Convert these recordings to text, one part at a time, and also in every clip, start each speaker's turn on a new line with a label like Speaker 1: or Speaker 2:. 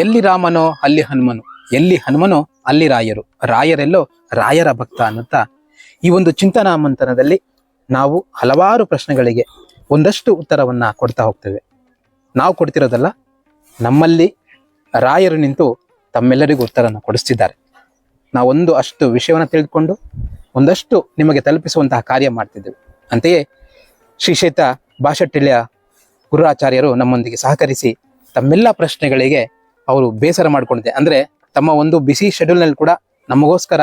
Speaker 1: ಎಲ್ಲಿ ರಾಮನೋ ಅಲ್ಲಿ ಹನುಮನು, ಎಲ್ಲಿ ಹನುಮನೋ ಅಲ್ಲಿ ರಾಯರು. ರಾಯರೆಲ್ಲೋ ರಾಯರ ಭಕ್ತ ಅನ್ನುತ್ತಾ ಈ ಒಂದು ಚಿಂತನಾ ಮಂಥನದಲ್ಲಿ ನಾವು ಹಲವಾರು ಪ್ರಶ್ನೆಗಳಿಗೆ ಒಂದಷ್ಟು ಉತ್ತರವನ್ನ ಕೊಡ್ತಾ ಹೋಗ್ತೇವೆ. ನಾವು ಕೊಡ್ತಿರೋದಲ್ಲ, ನಮ್ಮಲ್ಲಿ ರಾಯರು ನಿಂತು ತಮ್ಮೆಲ್ಲರಿಗೂ ಉತ್ತರವನ್ನು ಕೊಡಿಸ್ತಿದ್ದಾರೆ. ನಾವೊಂದು ಅಷ್ಟು ವಿಷಯವನ್ನು ತಿಳಿದುಕೊಂಡು ಒಂದಷ್ಟು ನಿಮಗೆ ತಲುಪಿಸುವಂತಹ ಕಾರ್ಯ ಮಾಡ್ತಿದ್ದೇವೆ. ಅಂತೆಯೇ ಶ್ರೀ ಕ್ಷೇತ್ರ ಭಾಷಟ್ಟಿಳ್ಯ ಗುರುರಾಚಾರ್ಯರು ನಮ್ಮೊಂದಿಗೆ ಸಹಕರಿಸಿ ತಮ್ಮೆಲ್ಲ ಪ್ರಶ್ನೆಗಳಿಗೆ ಅವರು ಬೇಸರ ಮಾಡಿಕೊಂಡಿದೆ ಅಂದ್ರೆ ತಮ್ಮ ಒಂದು ಬಿಸಿ ಶೆಡ್ಯೂಲ್ನಲ್ಲಿ ಕೂಡ ನಮಗೋಸ್ಕರ,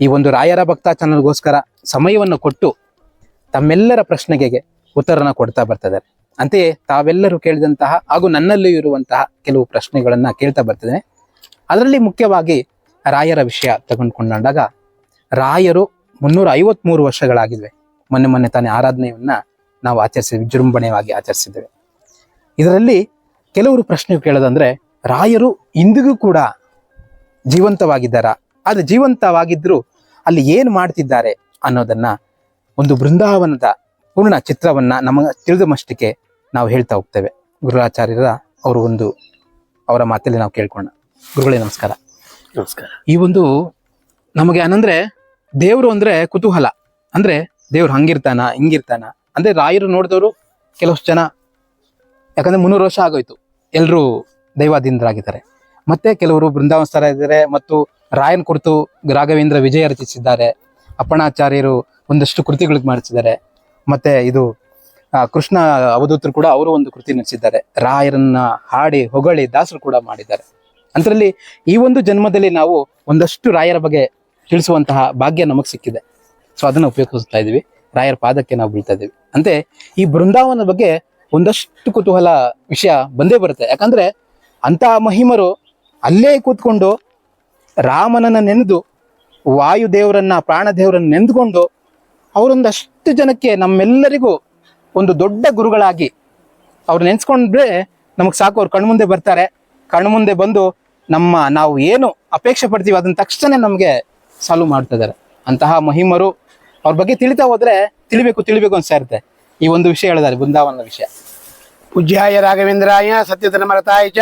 Speaker 1: ಈ ಒಂದು ರಾಯರ ಭಕ್ತ ಚಾನಲ್ಗೋಸ್ಕರ ಸಮಯವನ್ನು ಕೊಟ್ಟು ತಮ್ಮೆಲ್ಲರ ಪ್ರಶ್ನೆಗೆ ಉತ್ತರನ ಕೊಡ್ತಾ ಬರ್ತಿದ್ದಾರೆ ಅಂತೆಯೇ ತಾವೆಲ್ಲರೂ ಕೇಳಿದಂತಹ ಹಾಗೂ ನನ್ನಲ್ಲೂ ಇರುವಂತಹ ಕೆಲವು ಪ್ರಶ್ನೆಗಳನ್ನು ಕೇಳ್ತಾ ಬರ್ತಿದ್ದೇನೆ ಅದರಲ್ಲಿ ಮುಖ್ಯವಾಗಿ ರಾಯರ ವಿಷಯ ತಗೊಂಡ್ಕೊಂಡಾಗ ರಾಯರು ಮುನ್ನೂರ ಐವತ್ಮೂರು ವರ್ಷಗಳಾಗಿದ್ವೆ. ಮೊನ್ನೆ ಮೊನ್ನೆ ತಾನೇ ಆರಾಧನೆಯನ್ನ ನಾವು ಆಚರಿಸಿ, ವಿಜೃಂಭಣೆಯಾಗಿ ಆಚರಿಸಿದ್ದೇವೆ. ಇದರಲ್ಲಿ ಕೆಲವರು ಪ್ರಶ್ನೆ ಕೇಳೋದಂದ್ರೆ ರಾಯರು ಇಂದಿಗೂ ಕೂಡ ಜೀವಂತವಾಗಿದ್ದಾರ? ಆದರೆ ಜೀವಂತವಾಗಿದ್ರು ಅಲ್ಲಿ ಏನು ಮಾಡ್ತಿದ್ದಾರೆ ಅನ್ನೋದನ್ನ ಒಂದು ಬೃಂದಾವನದ ಪೂರ್ಣ ಚಿತ್ರವನ್ನ ನಮಗೆ ತಿಳಿದ ಮಷ್ಟಕ್ಕೆ ನಾವು ಹೇಳ್ತಾ ಹೋಗ್ತೇವೆ. ಗುರುರಾಚಾರ್ಯರ ಅವರು ಒಂದು ಅವರ ಮಾತಲ್ಲಿ ನಾವು ಕೇಳ್ಕೊಳ್ಳೋಣ. ಗುರುಗಳೇ ನಮಸ್ಕಾರ.
Speaker 2: ನಮಸ್ಕಾರ.
Speaker 1: ಈ ಒಂದು ನಮಗೆ ಏನಂದ್ರೆ ದೇವರು ಅಂದ್ರೆ ಕುತೂಹಲ. ಅಂದ್ರೆ ದೇವ್ರು ಹಂಗಿರ್ತಾನ ಹಿಂಗಿರ್ತಾನ. ಅಂದ್ರೆ ರಾಯರು ನೋಡಿದವರು ಕೆಲವಷ್ಟು ಜನ ಯಾಕಂದ್ರೆ ಮುನ್ನೂರು ವರ್ಷ ಆಗೋಯ್ತು. ಎಲ್ಲರೂ ದೈವಾಧೀನರಾಗಿದ್ದಾರೆ. ಮತ್ತೆ ಕೆಲವರು ಬೃಂದಾವನಸ್ಥರ ಇದ್ದಾರೆ ಮತ್ತು ರಾಯನ್ ಕುರಿತು ರಾಘವೇಂದ್ರ ವಿಜಯ ರಚಿಸಿದ್ದಾರೆ. ಅಪ್ಪಣಾಚಾರ್ಯರು ಒಂದಷ್ಟು ಕೃತಿಗಳಿಗೆ ಮಾಡಿಸಿದ್ದಾರೆ. ಮತ್ತೆ ಇದು ಕೃಷ್ಣ ಅವಧೂತರು ಕೂಡ ಅವರು ಒಂದು ಕೃತಿ ನಡೆಸಿದ್ದಾರೆ. ರಾಯರನ್ನ ಹಾಡಿ, ಹೊಗಳಿ, ದಾಸರು ಕೂಡ ಮಾಡಿದ್ದಾರೆ. ಅಂತರಲ್ಲಿ ಈ ಒಂದು ಜನ್ಮದಲ್ಲಿ ನಾವು ಒಂದಷ್ಟು ರಾಯರ ಬಗ್ಗೆ ತಿಳಿಸುವಂತಹ ಭಾಗ್ಯ ನಮಗೆ ಸಿಕ್ಕಿದೆ. ಸೊ ಅದನ್ನ ಉಪಯೋಗಿಸ್ತಾ ಇದ್ದೀವಿ. ರಾಯರ ಪಾದಕ್ಕೆ ನಾವು ಬೀಳ್ತಾ ಇದ್ದೀವಿ. ಅಂತೆ, ಈ ಬೃಂದಾವನದ ಬಗ್ಗೆ ಒಂದಷ್ಟು ಕುತೂಹಲ ವಿಷಯ ಬಂದೇ ಬರುತ್ತೆ. ಯಾಕಂದ್ರೆ ಅಂತ ಮಹಿಮರು ಅಲ್ಲೇ ಕೂತ್ಕೊಂಡು ರಾಮನನ್ನ ನೆನೆದು ವಾಯುದೇವರನ್ನ, ಪ್ರಾಣದೇವರನ್ನು ನೆನೆದುಕೊಂಡು ಅವರೊಂದಷ್ಟು ಜನಕ್ಕೆ ನಮ್ಮೆಲ್ಲರಿಗೂ ಒಂದು ದೊಡ್ಡ ಗುರುಗಳಾಗಿ ಅವ್ರು ನೆನೆಸ್ಕೊಂಡ್ರೆ ನಮಗೆ ಸಾಕು, ಅವ್ರು ಕಣ್ಮುಂದೆ ಬರ್ತಾರೆ. ಕಣ್ಮುಂದೆ ಬಂದು ನಮ್ಮ ನಾವು ಏನು ಅಪೇಕ್ಷೆ ಪಡ್ತೀವಿ ಅದನ್ನ ತಕ್ಷಣ ನಮಗೆ ಸಾಲ್ವ್ ಮಾಡ್ತಾ ಇದಾರೆ. ಅಂತಹ ಮಹಿಮರು ಅವ್ರ ಬಗ್ಗೆ ತಿಳಿತಾ ಹೋದ್ರೆ ತಿಳಿಬೇಕು ತಿಳಿಬೇಕು ಅನ್ಸಾ ಇರುತ್ತೆ. ಈ ಒಂದು ವಿಷಯ ಹೇಳಿದ್ದಾರೆ, ಬೃಂದಾವನದ ವಿಷಯ.
Speaker 2: ಪೂಜ್ಯಾಯ ರಾಘವೇಂದ್ರಾಯ ಸತ್ಯಧರ್ಮರತಾಯ ಚ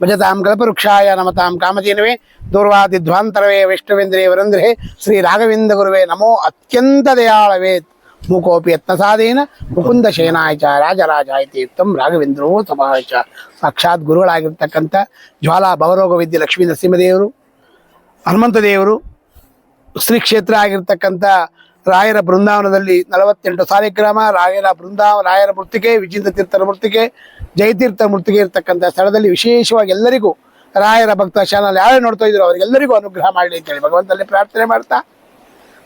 Speaker 2: ಭಜತಾಂ ಕಲ್ಪವೃಕ್ಷಾಯ ನಮತಾಂ ಕಾಮಧೇನವೇ ದೂರ್ವಾದಿಧ್ವಾಂತರವೇ ವೈಷ್ಣವೇಂದ್ರೇ ವರಂದ್ರೇ ಶ್ರೀ ರಾಘವೇಂದ್ರ ಗುರುವೇ ನಮೋ ಅತ್ಯಂತ ದಯಾಳವೇ. ಮೂಕೋಪಿ ಯತ್ನಸಾದೇನ ಮುಕುಂದ ಶಯನಾಯ ಚ ರಾಜರಾಜ ತೀರ್ಥಂ ರಾಘವೇಂದ್ರೋ ಸಭಾಯ ಚ. ಸಾಕ್ಷಾತ್ ಗುರುಗಳಾಗಿರ್ತಕ್ಕಂಥ ಜ್ವಾಲಾ ಭವರೋಗ ವಿದ್ಯೆ ಲಕ್ಷ್ಮೀ ನರಸಿಂಹದೇವರು, ಹನುಮಂತ ದೇವರು ಶ್ರೀ ಕ್ಷೇತ್ರ ಆಗಿರ್ತಕ್ಕಂಥ ರಾಯರ ಬೃಂದಾವನದಲ್ಲಿ ನಲವತ್ತೆಂಟು ಸಾಲಿಗ್ರಾಮ ರಾಯರ ಬೃಂದಾವ, ರಾಯರ ಮೂರ್ತಿಗೆ, ವಿಜೇಂದ್ರ ತೀರ್ಥರ ಮೂರ್ತಿಗೆ, ಜಯತೀರ್ಥ ಮೃತ್ತಿಗೆ ಇರ್ತಕ್ಕಂಥ ಸ್ಥಳದಲ್ಲಿ ವಿಶೇಷವಾಗಿ ಎಲ್ಲರಿಗೂ ರಾಯರ ಭಕ್ತ ಚಾನಲ್ ಯಾರು ನೋಡ್ತಾ ಇದ್ರು ಅವರಿಗೆಲ್ಲರಿಗೂ ಅನುಗ್ರಹ ಮಾಡಲಿ ಅಂತೇಳಿ ಭಗವಂತನಲ್ಲಿ ಪ್ರಾರ್ಥನೆ ಮಾಡ್ತಾ,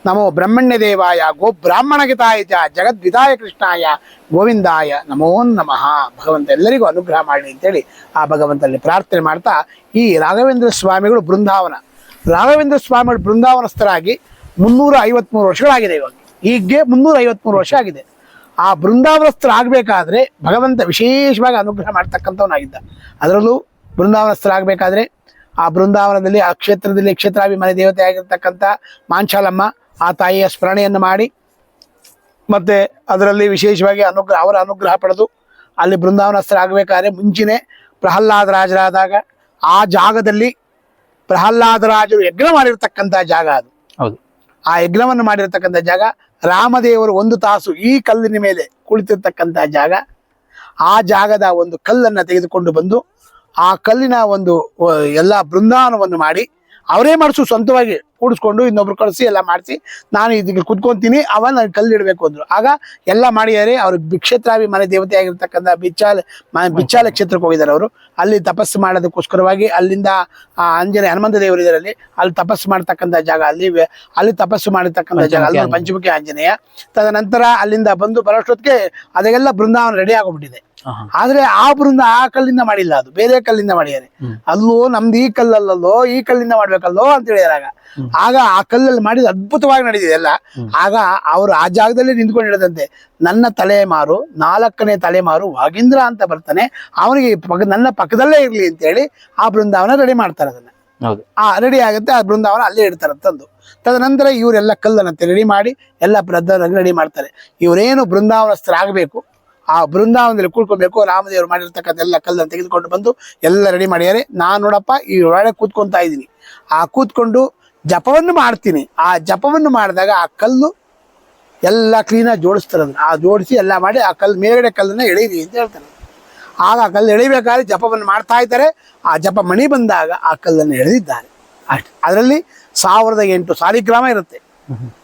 Speaker 2: ನಮೋ ಬ್ರಹ್ಮಣ್ಯ ದೇವಾಯ, ಗೋ ಬ್ರಾಹ್ಮಣ ಗಿತಾಯ ಚ ಜಗದ್ವಿದಾಯ ಕೃಷ್ಣಾಯ, ಗೋವಿಂದಾಯ ನಮೋ ನಮಃ, ಭಗವಂತ ಎಲ್ಲರಿಗೂ ಅನುಗ್ರಹ ಮಾಡಲಿ ಅಂತೇಳಿ ಆ ಭಗವಂತನಲ್ಲಿ ಪ್ರಾರ್ಥನೆ ಮಾಡ್ತಾ, ಈ ರಾಘವೇಂದ್ರ ಸ್ವಾಮಿಗಳು ಬೃಂದಾವನ, ರಾಘವೇಂದ್ರ ಸ್ವಾಮಿಗಳು ಬೃಂದಾವನಸ್ಥರಾಗಿ ಮುನ್ನೂರ ಐವತ್ಮೂರು ವರ್ಷಗಳಾಗಿದೆ ಇವಾಗ. ಹೀಗೆ ಮುನ್ನೂರ ಐವತ್ಮೂರು ವರ್ಷ ಆಗಿದೆ. ಆ ಬೃಂದಾವನಸ್ಥರಾಗಬೇಕಾದ್ರೆ ಭಗವಂತ ವಿಶೇಷವಾಗಿ ಅನುಗ್ರಹ ಮಾಡ್ತಕ್ಕಂಥವನಾಗಿದ್ದ. ಅದರಲ್ಲೂ ಬೃಂದಾವನಸ್ಥರಾಗಬೇಕಾದ್ರೆ ಆ ಬೃಂದಾವನದಲ್ಲಿ, ಆ ಕ್ಷೇತ್ರದಲ್ಲಿ ಕ್ಷೇತ್ರಾಭಿಮಾನಿ ದೇವತೆ ಆಗಿರ್ತಕ್ಕಂಥ ಮಾಂಚಾಲಮ್ಮ, ಆ ತಾಯಿಯ ಸ್ಮರಣೆಯನ್ನು ಮಾಡಿ, ಮತ್ತೆ ಅದರಲ್ಲಿ ವಿಶೇಷವಾಗಿ ಅನುಗ್ರಹ, ಅವರ ಅನುಗ್ರಹ ಪಡೆದು ಅಲ್ಲಿ ಬೃಂದಾವನಸ್ಥರಾಗಬೇಕಾದ್ರೆ ಮುಂಚಿನೇ ಪ್ರಹ್ಲಾದರಾಜರಾದಾಗ ಆ ಜಾಗದಲ್ಲಿ ಪ್ರಹ್ಲಾದರಾಜರು ಯಜ್ಞ ಮಾಡಿರ್ತಕ್ಕಂಥ ಜಾಗ ಅದು.
Speaker 1: ಹೌದು.
Speaker 2: ಆ ಯಜ್ಞವನ್ನು ಮಾಡಿರ್ತಕ್ಕಂಥ ಜಾಗ, ರಾಮದೇವರು ಒಂದು ತಾಸು ಈ ಕಲ್ಲಿನ ಮೇಲೆ ಕುಳಿತಿರ್ತಕ್ಕಂಥ ಜಾಗ. ಆ ಜಾಗದ ಒಂದು ಕಲ್ಲನ್ನು ತೆಗೆದುಕೊಂಡು ಬಂದು ಆ ಕಲ್ಲಿನ ಒಂದು ಎಲ್ಲ ಬೃಂದಾವನವನ್ನು ಮಾಡಿ, ಅವರೇ ಮಾಡಿಸು ಸ್ವಂತವಾಗಿ ಕೂಡಿಸ್ಕೊಂಡು ಇನ್ನೊಬ್ರು ಕಳಿಸಿ ಎಲ್ಲ ಮಾಡಿಸಿ ನಾನು ಇದಕ್ಕೆ ಕುತ್ಕೊಂತೀನಿ ಅವ ನಾನು ಕಲ್ಲು ಇಡಬೇಕು ಅಂದ್ರು. ಆಗ ಎಲ್ಲ ಮಾಡಿದ್ದಾರೆ ಅವ್ರು ಮನೆ ದೇವತೆ ಆಗಿರ್ತಕ್ಕಂಥ ಬಿಚ್ಚಾಲ ಬಿಚ್ಚಾಲ ಕ್ಷೇತ್ರಕ್ಕೆ ಹೋಗಿದ್ದಾರೆ ಅವರು. ಅಲ್ಲಿ ತಪಸ್ಸು ಮಾಡೋದಕ್ಕೋಸ್ಕರವಾಗಿ ಅಲ್ಲಿಂದ ಆ ಆಂಜನೇಯ ಹನುಮಂತ ದೇವರು ಇದರಲ್ಲಿ ಅಲ್ಲಿ. ಅಲ್ಲಿ ತಪಸ್ಸು ಮಾಡ್ತಕ್ಕಂಥ ಜಾಗ ಅಲ್ಲಿ ಅಲ್ಲಿ ತಪಸ್ಸು ಮಾಡಿರ್ತಕ್ಕಂಥ ಜಾಗ ಅಲ್ಲಿ
Speaker 1: ಪಂಚಮುಖಿ
Speaker 2: ಆಂಜನೇಯ. ತದನಂತರ ಅಲ್ಲಿಂದ ಬಂದು ಬರೋಷ್ಟೊತ್ತಿಗೆ ಅದೆಲ್ಲ ಬೃಂದಾವನ ರೆಡಿ ಆಗೋಗ್ಬಿಟ್ಟಿದೆ. ಆದ್ರೆ ಆ ಬೃಂದ ಆ ಕಲ್ಲಿಂದ ಮಾಡಿಲ್ಲ ಅದು. ಬೇರೆ ಕಲ್ಲಿಂದ ಮಾಡಿದ್ದಾರೆ. ಅಲ್ಲೋ ನಮ್ದು ಈ ಕಲ್ಲಲ್ಲೋ ಈ ಕಲ್ಲಿಂದ ಮಾಡ್ಬೇಕಲ್ಲೋ ಅಂತ ಹೇಳಿದಾಗ ಆಗ. ಆ ಕಲ್ಲಲ್ಲಿ ಮಾಡಿದ ಅದ್ಭುತವಾಗಿ ನಡೆದಿದೆ
Speaker 1: ಅಲ್ಲ
Speaker 2: ಆಗ ಅವರು ಆ ಜಾಗದಲ್ಲಿ ನಿಂತ್ಕೊಂಡಿರದಂತೆ ನನ್ನ ತಲೆಮಾರು ನಾಲ್ಕನೇ ತಲೆಮಾರು ವಾಗೀಂದ್ರ ಅಂತ ಬರ್ತಾನೆ. ಅವನಿಗೆ ನನ್ನ ಪಕ್ಕದಲ್ಲೇ ಇರ್ಲಿ ಅಂತ ಹೇಳಿ ಆ ಬೃಂದಾವನ ರೆಡಿ ಮಾಡ್ತಾರೆ ಅದನ್ನ. ಆ ರೆಡಿ ಆಗುತ್ತೆ ಆ ಬೃಂದಾವನ ಅಲ್ಲೇ ಇಡ್ತಾರೆ ತಂದು. ತದನಂತರ ಇವರೆಲ್ಲ ಕಲ್ಲನ್ನು ರೆಡಿ ಮಾಡಿ ಎಲ್ಲ ಬ್ರದ್ದ ರೆಡಿ ಮಾಡ್ತಾರೆ. ಇವರೇನು ಬೃಂದಾವನಸ್ಥರಾಗಬೇಕು ಆ ಬೃಂದಾವನದಲ್ಲಿ ಕೂತ್ಕೊಬೇಕು ರಾಮದೇವರು ಮಾಡಿರ್ತಕ್ಕಂಥ ಎಲ್ಲ ಕಲ್ಲನ್ನು ತೆಗೆದುಕೊಂಡು ಬಂದು ಎಲ್ಲ ರೆಡಿ ಮಾಡಿದ್ದಾರೆ ನಾನು ನೋಡಪ್ಪ ಈ ಒಳಗೆ ಕೂತ್ಕೊಂತಾ ಇದ್ದೀನಿ. ಆ ಕೂತ್ಕೊಂಡು ಜಪವನ್ನು ಮಾಡ್ತೀನಿ. ಆ ಜಪವನ್ನು ಮಾಡಿದಾಗ ಆ ಕಲ್ಲು ಎಲ್ಲ ಕ್ಲೀನಾಗಿ ಜೋಡಿಸ್ತಾರೆ ಅದನ್ನು. ಆ ಜೋಡಿಸಿ ಎಲ್ಲ ಮಾಡಿ ಆ ಕಲ್ಲು ಮೇಲ್ಗಡೆ ಕಲ್ಲನ್ನು ಎಳೀರಿ ಅಂತ ಹೇಳ್ತಾರೆ. ಆಗ ಆ ಕಲ್ಲು ಎಳಿಬೇಕಾದ್ರೆ ಜಪವನ್ನು ಮಾಡ್ತಾ ಇದ್ದಾರೆ. ಆ ಜಪ ಮಣಿ ಬಂದಾಗ ಆ ಕಲ್ಲನ್ನು ಎಳೆದಿದ್ದಾರೆ. ಅಷ್ಟೆ ಅದರಲ್ಲಿ ಸಾವಿರದ ಎಂಟು ಸಾಲಿಗ್ರಾಮ ಇರುತ್ತೆ.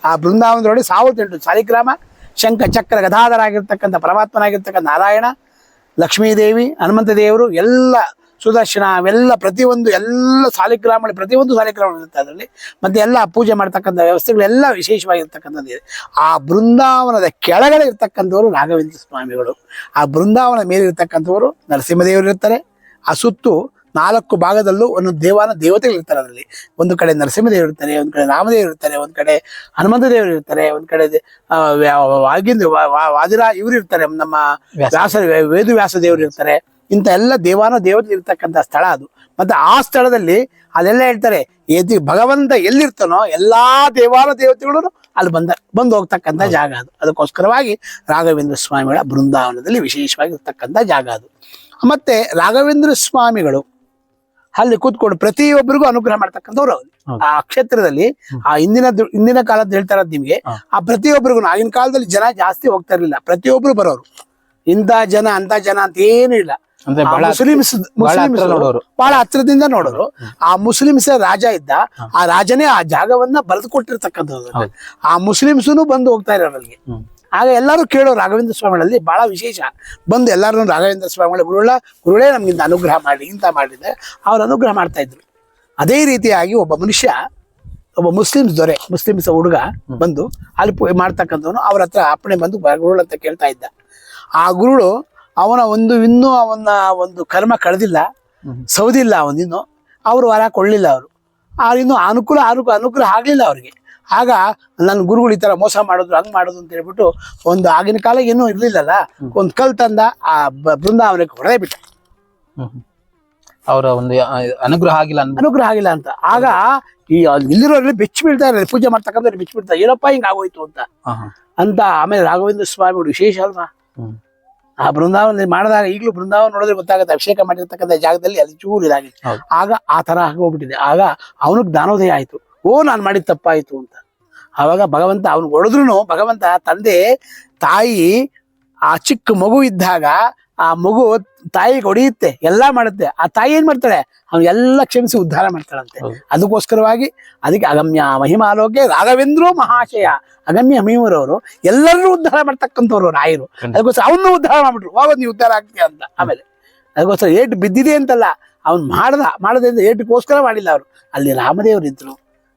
Speaker 2: ಆ ಬೃಂದಾವನದೊಳಗೆ ಸಾವಿರದ ಎಂಟು ಸಾಲಿಗ್ರಾಮ ಶಂಖ ಚಕ್ರ ಗದಾಧರಾಗಿರ್ತಕ್ಕಂಥ ಪರಮಾತ್ಮನಾಗಿರ್ತಕ್ಕಂಥ ನಾರಾಯಣ, ಲಕ್ಷ್ಮೀದೇವಿ, ಹನುಮಂತ ದೇವರು ಎಲ್ಲ ಸುದರ್ಶನ, ಅವೆಲ್ಲ ಪ್ರತಿಯೊಂದು ಎಲ್ಲ ಸಾಲಿಗ್ರಾಮಗಳು ಪ್ರತಿಯೊಂದು ಸಾಲಿಗ್ರಾಮ ಇರುತ್ತೆ ಅದರಲ್ಲಿ. ಮತ್ತೆ ಎಲ್ಲ ಪೂಜೆ ಮಾಡ್ತಕ್ಕಂಥ ವ್ಯವಸ್ಥೆಗಳೆಲ್ಲ ವಿಶೇಷವಾಗಿರ್ತಕ್ಕಂಥದ್ದು ಇದೆ. ಆ ಬೃಂದಾವನದ ಕೆಳಗಡೆ ಇರ್ತಕ್ಕಂಥವರು ರಾಘವೇಂದ್ರ ಸ್ವಾಮಿಗಳು. ಆ ಬೃಂದಾವನ ಮೇಲೆ ಇರ್ತಕ್ಕಂಥವರು ನರಸಿಂಹದೇವರು ಇರ್ತಾರೆ. ಆ ಸುತ್ತು ನಾಲ್ಕು ಭಾಗದಲ್ಲೂ ಒಂದು ದೇವಾನ ದೇವತೆಗಳು ಇರ್ತಾರೆ ಅದರಲ್ಲಿ. ಒಂದು ಕಡೆ ನರಸಿಂಹದೇವರು ಇರ್ತಾರೆ ಒಂದು ಕಡೆ ರಾಮದೇವರು ಇರ್ತಾರೆ ಒಂದು ಕಡೆ ಹನುಮಂತ ದೇವರು ಇರ್ತಾರೆ ಒಂದು ಕಡೆ ವಾಗಿಂದ ವಾದಿರ ಇವರು ಇರ್ತಾರೆ ನಮ್ಮ
Speaker 1: ವ್ಯಾಸ.
Speaker 2: ವೇದವ್ಯಾಸ ವೇದು ವ್ಯಾಸ ದೇವರು ಇರ್ತಾರೆ. ಇಂಥ ಎಲ್ಲ ದೇವಾನ ದೇವತೆ ಇರ್ತಕ್ಕಂಥ ಸ್ಥಳ ಅದು. ಮತ್ತೆ ಆ ಸ್ಥಳದಲ್ಲಿ ಅದೆಲ್ಲ ಹೇಳ್ತಾರೆ ಎದಿ ಭಗವಂತ ಎಲ್ಲಿರ್ತಾನೋ ಎಲ್ಲಾ ದೇವಾನ ದೇವತೆಗಳು ಅಲ್ಲಿ ಬಂದ ಬಂದು ಹೋಗ್ತಕ್ಕಂಥ ಜಾಗ ಅದು. ಅದಕ್ಕೋಸ್ಕರವಾಗಿ ರಾಘವೇಂದ್ರ ಸ್ವಾಮಿಗಳ ಬೃಂದಾವನದಲ್ಲಿ ವಿಶೇಷವಾಗಿ ಇರ್ತಕ್ಕಂಥ ಜಾಗ ಅದು. ಮತ್ತೆ ರಾಘವೇಂದ್ರ ಸ್ವಾಮಿಗಳು ಅಲ್ಲಿ ಕೂತ್ಕೊಂಡು ಪ್ರತಿಯೊಬ್ಬರಿಗೂ ಅನುಗ್ರಹ ಮಾಡ್ತಕ್ಕಂಥವ್ರು ಅವ್ರು. ಆ ಕ್ಷೇತ್ರದಲ್ಲಿ ಆ ಹಿಂದಿನ ಹಿಂದಿನ ಕಾಲದ ಹೇಳ್ತಾರ ಇರೋದು ನಿಮ್ಗೆ. ಆ ಪ್ರತಿಯೊಬ್ಬರಿಗೂ ಆಗಿನ ಕಾಲದಲ್ಲಿ ಜನ ಜಾಸ್ತಿ ಹೋಗ್ತಾ ಇರ್ಲಿಲ್ಲ. ಪ್ರತಿಯೊಬ್ರು ಬರೋರು. ಇಂಥ ಜನ ಅಂತ ಜನ ಅಂತ ಏನು ಇಲ್ಲ. ಮುಸ್ಲಿಮ್ಸ್ ಮುಸ್ಲಿಮ್ಸ್
Speaker 1: ನೋಡೋರು.
Speaker 2: ಬಹಳ ಹತ್ರದಿಂದ ನೋಡೋರು. ಆ ಮುಸ್ಲಿಮ್ಸ್ ರಾಜ ಇದ್ದ ಆ ರಾಜನೇ ಆ ಜಾಗವನ್ನ ಬರೆದು ಕೊಟ್ಟಿರ್ತಕ್ಕಂಥದ್ದು. ಆ ಮುಸ್ಲಿಮ್ಸ್ ಬಂದು ಹೋಗ್ತಾ ಇರೋರು ಅಲ್ಲಿಗೆ.
Speaker 1: ಹ್ಮ್.
Speaker 2: ಆಗ ಎಲ್ಲರೂ ಕೇಳೋ ರಾಘವೇಂದ್ರ ಸ್ವಾಮಿಗಳಲ್ಲಿ ಬಹಳ ವಿಶೇಷ. ಬಂದು ಎಲ್ಲರೂ ರಾಘವೇಂದ್ರ ಸ್ವಾಮಿಗಳ ಗುರುಳ ಗುರುಳೇ ನಮಗಿಂದ ಅನುಗ್ರಹ ಮಾಡಿ ಇಂಥ ಮಾಡಿದ್ರೆ ಅವ್ರು ಅನುಗ್ರಹ ಮಾಡ್ತಾ ಇದ್ರು. ಅದೇ ರೀತಿಯಾಗಿ ಒಬ್ಬ ಮನುಷ್ಯ ಒಬ್ಬ ಮುಸ್ಲಿಮ್ಸ್ ದೊರೆ ಮುಸ್ಲಿಮ್ಸ್ ಹುಡುಗ ಬಂದು ಅಲ್ಲಿ ಮಾಡ್ತಕ್ಕಂಥವನು ಅವ್ರ ಹತ್ರ ಅಪ್ಪಣೆ ಬಂದು ಗುರುಳ ಹತ್ರ ಕೇಳ್ತಾ ಇದ್ದ. ಆ ಗುರುಳು ಅವನ ಒಂದು ಇನ್ನೂ ಅವನ ಒಂದು ಕರ್ಮ ಕಳೆದಿಲ್ಲ ಸೌದಿಲ್ಲ ಅವನಿನ್ನು. ಅವರು ವರ ಕೊಡಲಿಲ್ಲ ಅವರು. ಆ ಇನ್ನು ಅನುಕೂಲ ಅನುಕೂಲ ಅನುಗ್ರಹ ಆಗಲಿಲ್ಲ ಅವ್ರಿಗೆ. ಆಗ ನನ್ನ ಗುರುಗಳು ಈ ತರ ಮೋಸ ಮಾಡಿದ್ರು ಹಂಗ್ ಮಾಡೋದು ಅಂತ ಹೇಳ್ಬಿಟ್ಟು ಒಂದು ಆಗಿನ ಕಾಲ ಏನೂ ಇರ್ಲಿಲ್ಲಲ್ಲ ಒಂದು ಕಲ್ ತಂದ ಆ ಬೃಂದಾವನಕ್ಕೆ ಹೊಡೆದೇ ಬಿಟ್ಟ.
Speaker 1: ಅವರ ಒಂದು ಅನುಗ್ರಹ ಆಗಿಲ್ಲ
Speaker 2: ಅನುಗ್ರಹ ಆಗಿಲ್ಲ ಅಂತ. ಆಗ ಈ ಇಲ್ಲಿರೋರಲ್ಲಿ ಬೆಚ್ಚಿ ಬೀಳ್ತಾ ಇರಲಿ ಪೂಜೆ ಮಾಡ್ತಕ್ಕಂಥ ಬೆಚ್ಚಿ ಬೀಳ್ತಾ ಏನಪ್ಪ ಹಿಂಗ ಆಗೋಯ್ತು ಅಂತ. ಅಂತ ಆಮೇಲೆ ರಾಘವೇಂದ್ರ ಸ್ವಾಮಿಗಳು ವಿಶೇಷ ಅಲ್ವಾ. ಆ ಬೃಂದಾವನ ಮಾಡಿದಾಗ ಈಗಲೂ ಬೃಂದಾವನ ನೋಡಿದ್ರೆ ಗೊತ್ತಾಗುತ್ತೆ ಅಭಿಷೇಕ ಮಾಡಿರ್ತಕ್ಕಂಥ ಜಾಗದಲ್ಲಿ ಅದು ಚೂರು ಇದಾಗಿತ್ತು ಆಗ ಆ ತರ ಆಗೋಗ್ಬಿಟ್ಟಿದೆ. ಆಗ ಅವನಿಗೆ ಜ್ಞಾನೋದಯ ಆಯ್ತು. ಓ ನಾನು ಮಾಡಿದ ತಪ್ಪಾಯ್ತು ಅಂತ. ಆವಾಗ ಭಗವಂತ ಅವನು ಹೊಡೆದ್ರು ಭಗವಂತ ತಂದೆ ತಾಯಿ ಆ ಚಿಕ್ಕ ಮಗು ಇದ್ದಾಗ ಆ ಮಗು ತಾಯಿಗೆ ಹೊಡೆಯುತ್ತೆ ಎಲ್ಲಾ ಮಾಡುತ್ತೆ. ಆ ತಾಯಿ ಏನ್ ಮಾಡ್ತಾಳೆ? ಅವ್ನು ಎಲ್ಲ ಕ್ಷಮಿಸಿ ಉದ್ಧಾರ ಮಾಡ್ತಾಳಂತೆ. ಅದಕ್ಕೋಸ್ಕರವಾಗಿ ಅದಕ್ಕೆ ಅಗಮ್ಯ ಮಹಿಮಾಲೋಕೆ ರಾಘವೇಂದ್ರೋ ಮಹಾಶಯ ಅಗಮ್ಯ ಮಹಿಮರವರು ಎಲ್ಲರೂ ಉದ್ಧಾರ ಮಾಡ್ತಕ್ಕಂಥವ್ರು ರಾಯರು. ಅದಕ್ಕೋಸ್ಕರ ಅವನು ಉದ್ಧಾರ ಮಾಡ್ಬಿಟ್ರು. ಹೋಗೋದು ನೀವು ಉದ್ಧಾರ ಆಗ್ತೀಯ ಅಂತ. ಆಮೇಲೆ ಅದಕ್ಕೋಸ್ಕರ ಏಟು ಬಿದ್ದಿದೆ ಅಂತಲ್ಲ ಅವ್ನು ಮಾಡ್ದ ಮಾಡದಿಂದ ಏಟಕ್ಕೋಸ್ಕರ ಮಾಡಿಲ್ಲ ಅವರು. ಅಲ್ಲಿ ರಾಮದೇವರಿದ್ರು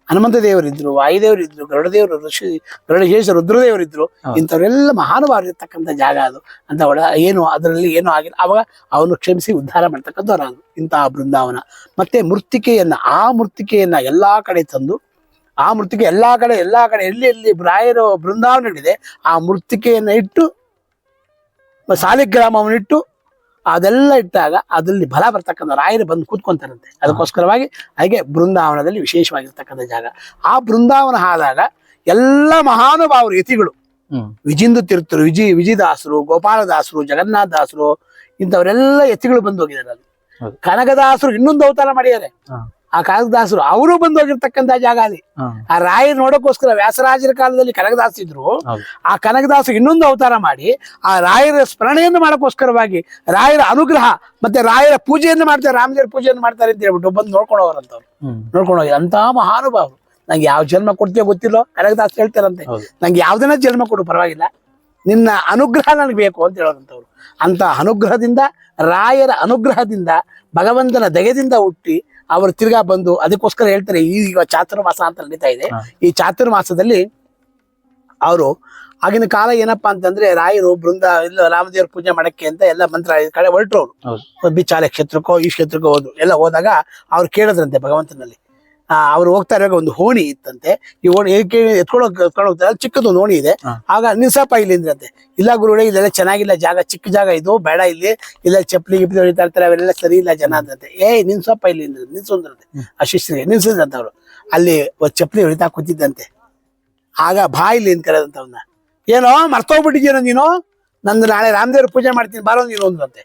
Speaker 2: ಹನುಮಂತ ದೇವರಿದ್ರು ವಾಯುದೇವರಿದ್ರು ಗರುಡದೇವರು ಋಷಿ ಗರುಡಶೇಷ ರುದ್ರದೇವರಿದ್ರು. ಇಂಥವರೆಲ್ಲ ಮಹಾನುಭಾವರಿರ್ತಕ್ಕಂಥ ಜಾಗ ಅದು. ಅಂತ ಒಳ ಏನು ಅದರಲ್ಲಿ ಏನೂ ಆಗಿಲ್ಲ. ಅವಾಗ ಅವನು ಕ್ಷಮಿಸಿ ಉದ್ಧಾರ ಮಾಡ್ತಕ್ಕಂಥವ್ರು ಅದು ಇಂತಹ ಬೃಂದಾವನ. ಮತ್ತೆ ಮೃತ್ತಿಕೆಯನ್ನ ಆ ಮೃತ್ತಿಕೆಯನ್ನ ಎಲ್ಲಾ ಕಡೆ ತಂದು ಆ ಮೃತ್ತಿಕೆ ಎಲ್ಲಾ ಕಡೆ ಎಲ್ಲಾ ಕಡೆ ಎಲ್ಲಿ ಎಲ್ಲಿ ಬೃಂದಾವನ ಬೃಂದಾವನಗಳಿದೆ ಆ ಮೃತ್ತಿಕೆಯನ್ನ ಇಟ್ಟು ಸಾಲಿಗ್ರಾಮವನ್ನಿಟ್ಟು ಅದೆಲ್ಲ ಇಟ್ಟಾಗ ಅದಲ್ಲಿ ಬಲ ಬರ್ತಕ್ಕಂಥ ರಾಯರು ಬಂದು ಕೂತ್ಕೊಂತಾರಂತೆ. ಅದಕ್ಕೋಸ್ಕರವಾಗಿ ಹಾಗೆ ಬೃಂದಾವನದಲ್ಲಿ ವಿಶೇಷವಾಗಿರ್ತಕ್ಕಂಥ ಜಾಗ. ಆ ಬೃಂದಾವನ ಆದಾಗ ಎಲ್ಲ ಮಹಾನುಭಾವರು ಯತಿಗಳು. ವಿಜಿಂದು ತೀರ್ಥರು ವಿಜಿ ವಿಜಿದಾಸರು ಗೋಪಾಲದಾಸರು ಜಗನ್ನಾಥದಾಸರು ಇಂಥವರೆಲ್ಲ ಯತಿಗಳು ಬಂದು ಹೋಗಿದ್ದಾರೆ ಅಲ್ಲಿ. ಕನಕದಾಸರು ಇನ್ನೊಂದು ಅವತಾರ ಮಾಡಿದ್ದಾರೆ. ಆ ಕನಕದಾಸರು ಅವರು ಬಂದು ಹೋಗಿರ್ತಕ್ಕಂಥ ಜಾಗ ಅಲ್ಲಿ. ಆ ರಾಯ ನೋಡೋಕ್ಕೋಸ್ಕರ ವ್ಯಾಸರಾಜರ ಕಾಲದಲ್ಲಿ ಕನಕದಾಸ ಇದ್ರು ಆ ಕನಕದಾಸ ಇನ್ನೊಂದು ಅವತಾರ ಮಾಡಿ ಆ ರಾಯರ ಸ್ಮರಣೆಯನ್ನು ಮಾಡೋಕ್ಕೋಸ್ಕರವಾಗಿ ರಾಯರ ಅನುಗ್ರಹ ಮತ್ತೆ ರಾಯರ ಪೂಜೆಯನ್ನು ಮಾಡ್ತಾರೆ ರಾಮದೇವ್ರ ಪೂಜೆಯನ್ನು ಮಾಡ್ತಾರೆ ಅಂತ ಹೇಳ್ಬಿಟ್ಟು ಬಂದು ನೋಡ್ಕೊಂಡು ಹೋಗ್ರಂತವ್ರು ನೋಡ್ಕೊಂಡು ಹೋಗಿ ಅಂತ ಮಹಾನುಭಾವರು. ನಂಗೆ ಯಾವ ಜನ್ಮ ಕೊಡ್ತೀಯೋ ಗೊತ್ತಿಲ್ಲೋ ಕನಕದಾಸ ಹೇಳ್ತಾರಂತೆ. ನಂಗೆ ಯಾವ್ದನ್ನ ಜನ್ಮ ಕೊಡು ಪರವಾಗಿಲ್ಲ. ನಿನ್ನ ಅನುಗ್ರಹ ನನಗೆ ಬೇಕು ಅಂತ ಹೇಳೋದಂತವ್ರು ಅಂತ ಅನುಗ್ರಹದಿಂದ ರಾಯರ ಅನುಗ್ರಹದಿಂದ ಭಗವಂತನ ದಯದಿಂದ ಹುಟ್ಟಿ ಅವರು ತಿರ್ಗಾ ಬಂದು ಅದಕ್ಕೋಸ್ಕರ ಹೇಳ್ತಾರೆ ಈಗ ಚಾತುರ್ಮಾಸ ಅಂತ ನಡೀತಾ ಇದೆ. ಈ ಚಾತುರ್ಮಾಸದಲ್ಲಿ ಅವರು ಆಗಿನ ಕಾಲ ಏನಪ್ಪಾ ಅಂತಂದ್ರೆ ರಾಯರು ಬೃಂದ ಇಲ್ಲ ರಾಮದೇವ್ರ ಪೂಜೆ ಮಾಡಕ್ಕೆ ಅಂತ ಎಲ್ಲ ಮಂತ್ರ ಕಡೆ ಹೊರಟ್ರು. ಅವರು ಬಿಚ್ಚಾಲೆ ಕ್ಷೇತ್ರಕ್ಕೋ ಈ ಕ್ಷೇತ್ರಕ್ಕೋ ಹೋದ್ರು. ಎಲ್ಲ ಹೋದಾಗ ಅವ್ರು ಕೇಳಿದ್ರಂತೆ ಭಗವಂತನಲ್ಲಿ. ಅವ್ರು ಹೋಗ್ತಾ ಇರುವಾಗ ಒಂದು ಹೋಣಿ ಇತ್ತಂತೆ. ಈ ಓಣಿ ಏಕೆ ಎತ್ಕೊಂಡು ಹೋಗ್- ಎತ್ಕೊಂಡು ಹೋಗ್ತಾರೆ ಅಲ್ಲಿ ಓಣಿ ಹೋಣಿ ಇದೆ. ಆಗ ನಿಲ್ಸಪ್ಪ ಇಲ್ಲಿಂದ್ರಂತೆ ಇಲ್ಲ ಗುರುಗಳೇ ಇಲ್ಲೆಲ್ಲ ಚೆನ್ನಾಗಿಲ್ಲ ಜಾಗ ಚಿಕ್ಕ ಜಾಗ ಇದು ಬೇಡ ಇಲ್ಲಿ. ಇಲ್ಲ ಚಪ್ಪಲಿ ಗಿಪ್ಪಲಿ ಹೊಡಿತಾ ಇರ್ತಾರೆ ಅವೆಲ್ಲ ಸರಿ ಇಲ್ಲ ಜನ ಅಂದ್ರಂತೆ. ಏ ನಿನ್ಸಪ್ಪ ಇಲ್ಲಿ ನಿಲ್ಸಂದ್ರಂತೆ ಆ ಶಿಷ್ಯರಿಗೆ ನಿಲ್ಸಿದ್ರಂತ ಅವರು. ಅಲ್ಲಿ ಒಂದು ಚಪ್ಪಲಿ ಹೊಡಿತಾ ಕೂತಿದ್ದಂತೆ. ಆಗ ಬಾ ಇಲ್ಲಿ ಅಂತ ಕರೆದಂತ ಅವನ್ನ ಏನೋ ಮರ್ತೋಗ್ಬಿಟ್ಟಿದ್ದೀನೋ ನೀನು? ನಂದು ನಾಳೆ ರಾಮದೇವ್ರ ಪೂಜೆ ಮಾಡ್ತೀನಿ ಬಾರೋ ನೀನು ಅಂದ್ರಂತೆ.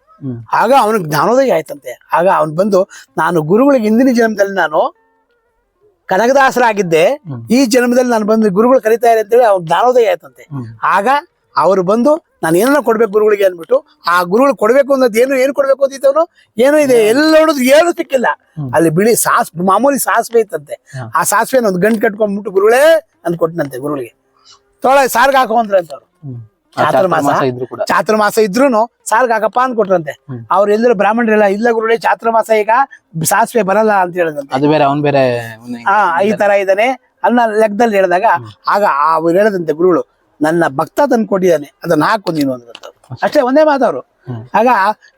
Speaker 2: ಆಗ ಅವನಿಗೆ ಜ್ಞಾನೋದಯ ಆಯ್ತಂತೆ. ಆಗ ಅವನು ಬಂದು ನಾನು ಗುರುಗಳಿಗೆ ಹಿಂದಿನ ಜನ್ಮದಲ್ಲಿ ನಾನು ಕನಕದಾಸರಾಗಿದ್ದೆ. ಈ ಜನ್ಮದಲ್ಲಿ ನಾನು ಬಂದು ಗುರುಗಳು ಕರೀತಾರೆ ಅಂತೇಳಿ ಅವ್ರ ಜ್ಞಾನೋದಯ ಆಯ್ತಂತೆ. ಆಗ ಅವರು ಬಂದು ನಾನು ಏನನ್ನ ಕೊಡ್ಬೇಕು ಗುರುಗಳಿಗೆ ಅಂದ್ಬಿಟ್ಟು ಆ ಗುರುಗಳು ಕೊಡ್ಬೇಕು ಅನ್ನೋದು ಏನು ಏನು ಕೊಡ್ಬೇಕು ಅಂತಿದ್ದವನು ಏನು ಇದೆ. ಎಲ್ಲ ನೋಡಿದ್ರು ಏನು ಸಿಕ್ಕಿಲ್ಲ. ಅಲ್ಲಿ ಬಿಳಿ ಸಾಸ್ ಮಾಮೂಲಿ ಸಾಸಿವೆ ಇತ್ತಂತೆ. ಆ ಸಾಸ್ವೆನ ಒಂದು ಗಂಟು ಕಟ್ಕೊಂಡ್ಬಿಟ್ಟು ಗುರುಗಳೇ ಅಂತ ಕೊಟ್ಟನಂತೆ ಗುರುಗಳಿಗೆ. ತೊಳೆ ಸಾರ್ಗೆ ಹಾಕೋ ಅಂದ್ರೆ ಅಂತ ಅವ್ರು
Speaker 1: ಹ್ಮ್. ಆ
Speaker 2: ಚಾತುರ್ಮಾಸ?
Speaker 1: ಚಾತುರ್ಮಾಸ ಇದ್ರು ಕೂಡ.
Speaker 2: ಚಾತುರ್ಮಾಸ ಇದ್ರೂನು ಸಾರ್ಗೆ ಹಾಕಪ್ಪ ಅಂತ ಕೊಟ್ರಂತೆ. ಅವ್ರು ಎಲ್ಲರೂ ಬ್ರಾಹ್ಮಣರೆಲ್ಲ ಇಲ್ಲ ಗುರುಗಳೇ ಚಾತುರ್ಮಾಸ ಈಗ ಸಾಸಿವೆ ಬರಲ್ಲ ಅಂತ ಹೇಳಿದಂತೆ.
Speaker 1: ಅದು ಬೇರೆ ಅವ್ನ್ ಬೇರೆ
Speaker 2: ಆ ಈ ತರ ಇದ್ದಾನೆ. ಅನ್ನ ಲೆಕ್ಕದಲ್ಲಿ ಹೇಳಿದಾಗ ಆಗ ಅವ್ರು ಹೇಳದಂತೆ ಗುರುಗಳು ನನ್ನ ಭಕ್ತ ತಂದು ಕೊಟ್ಟಿದ್ದಾನೆ ಅದನ್ನ ಹಾಕು ನೀನು ಅಂದ್ರಂತ ಅಷ್ಟೇ ಒಂದೇ ಮಾತವ್ರು ಆಗ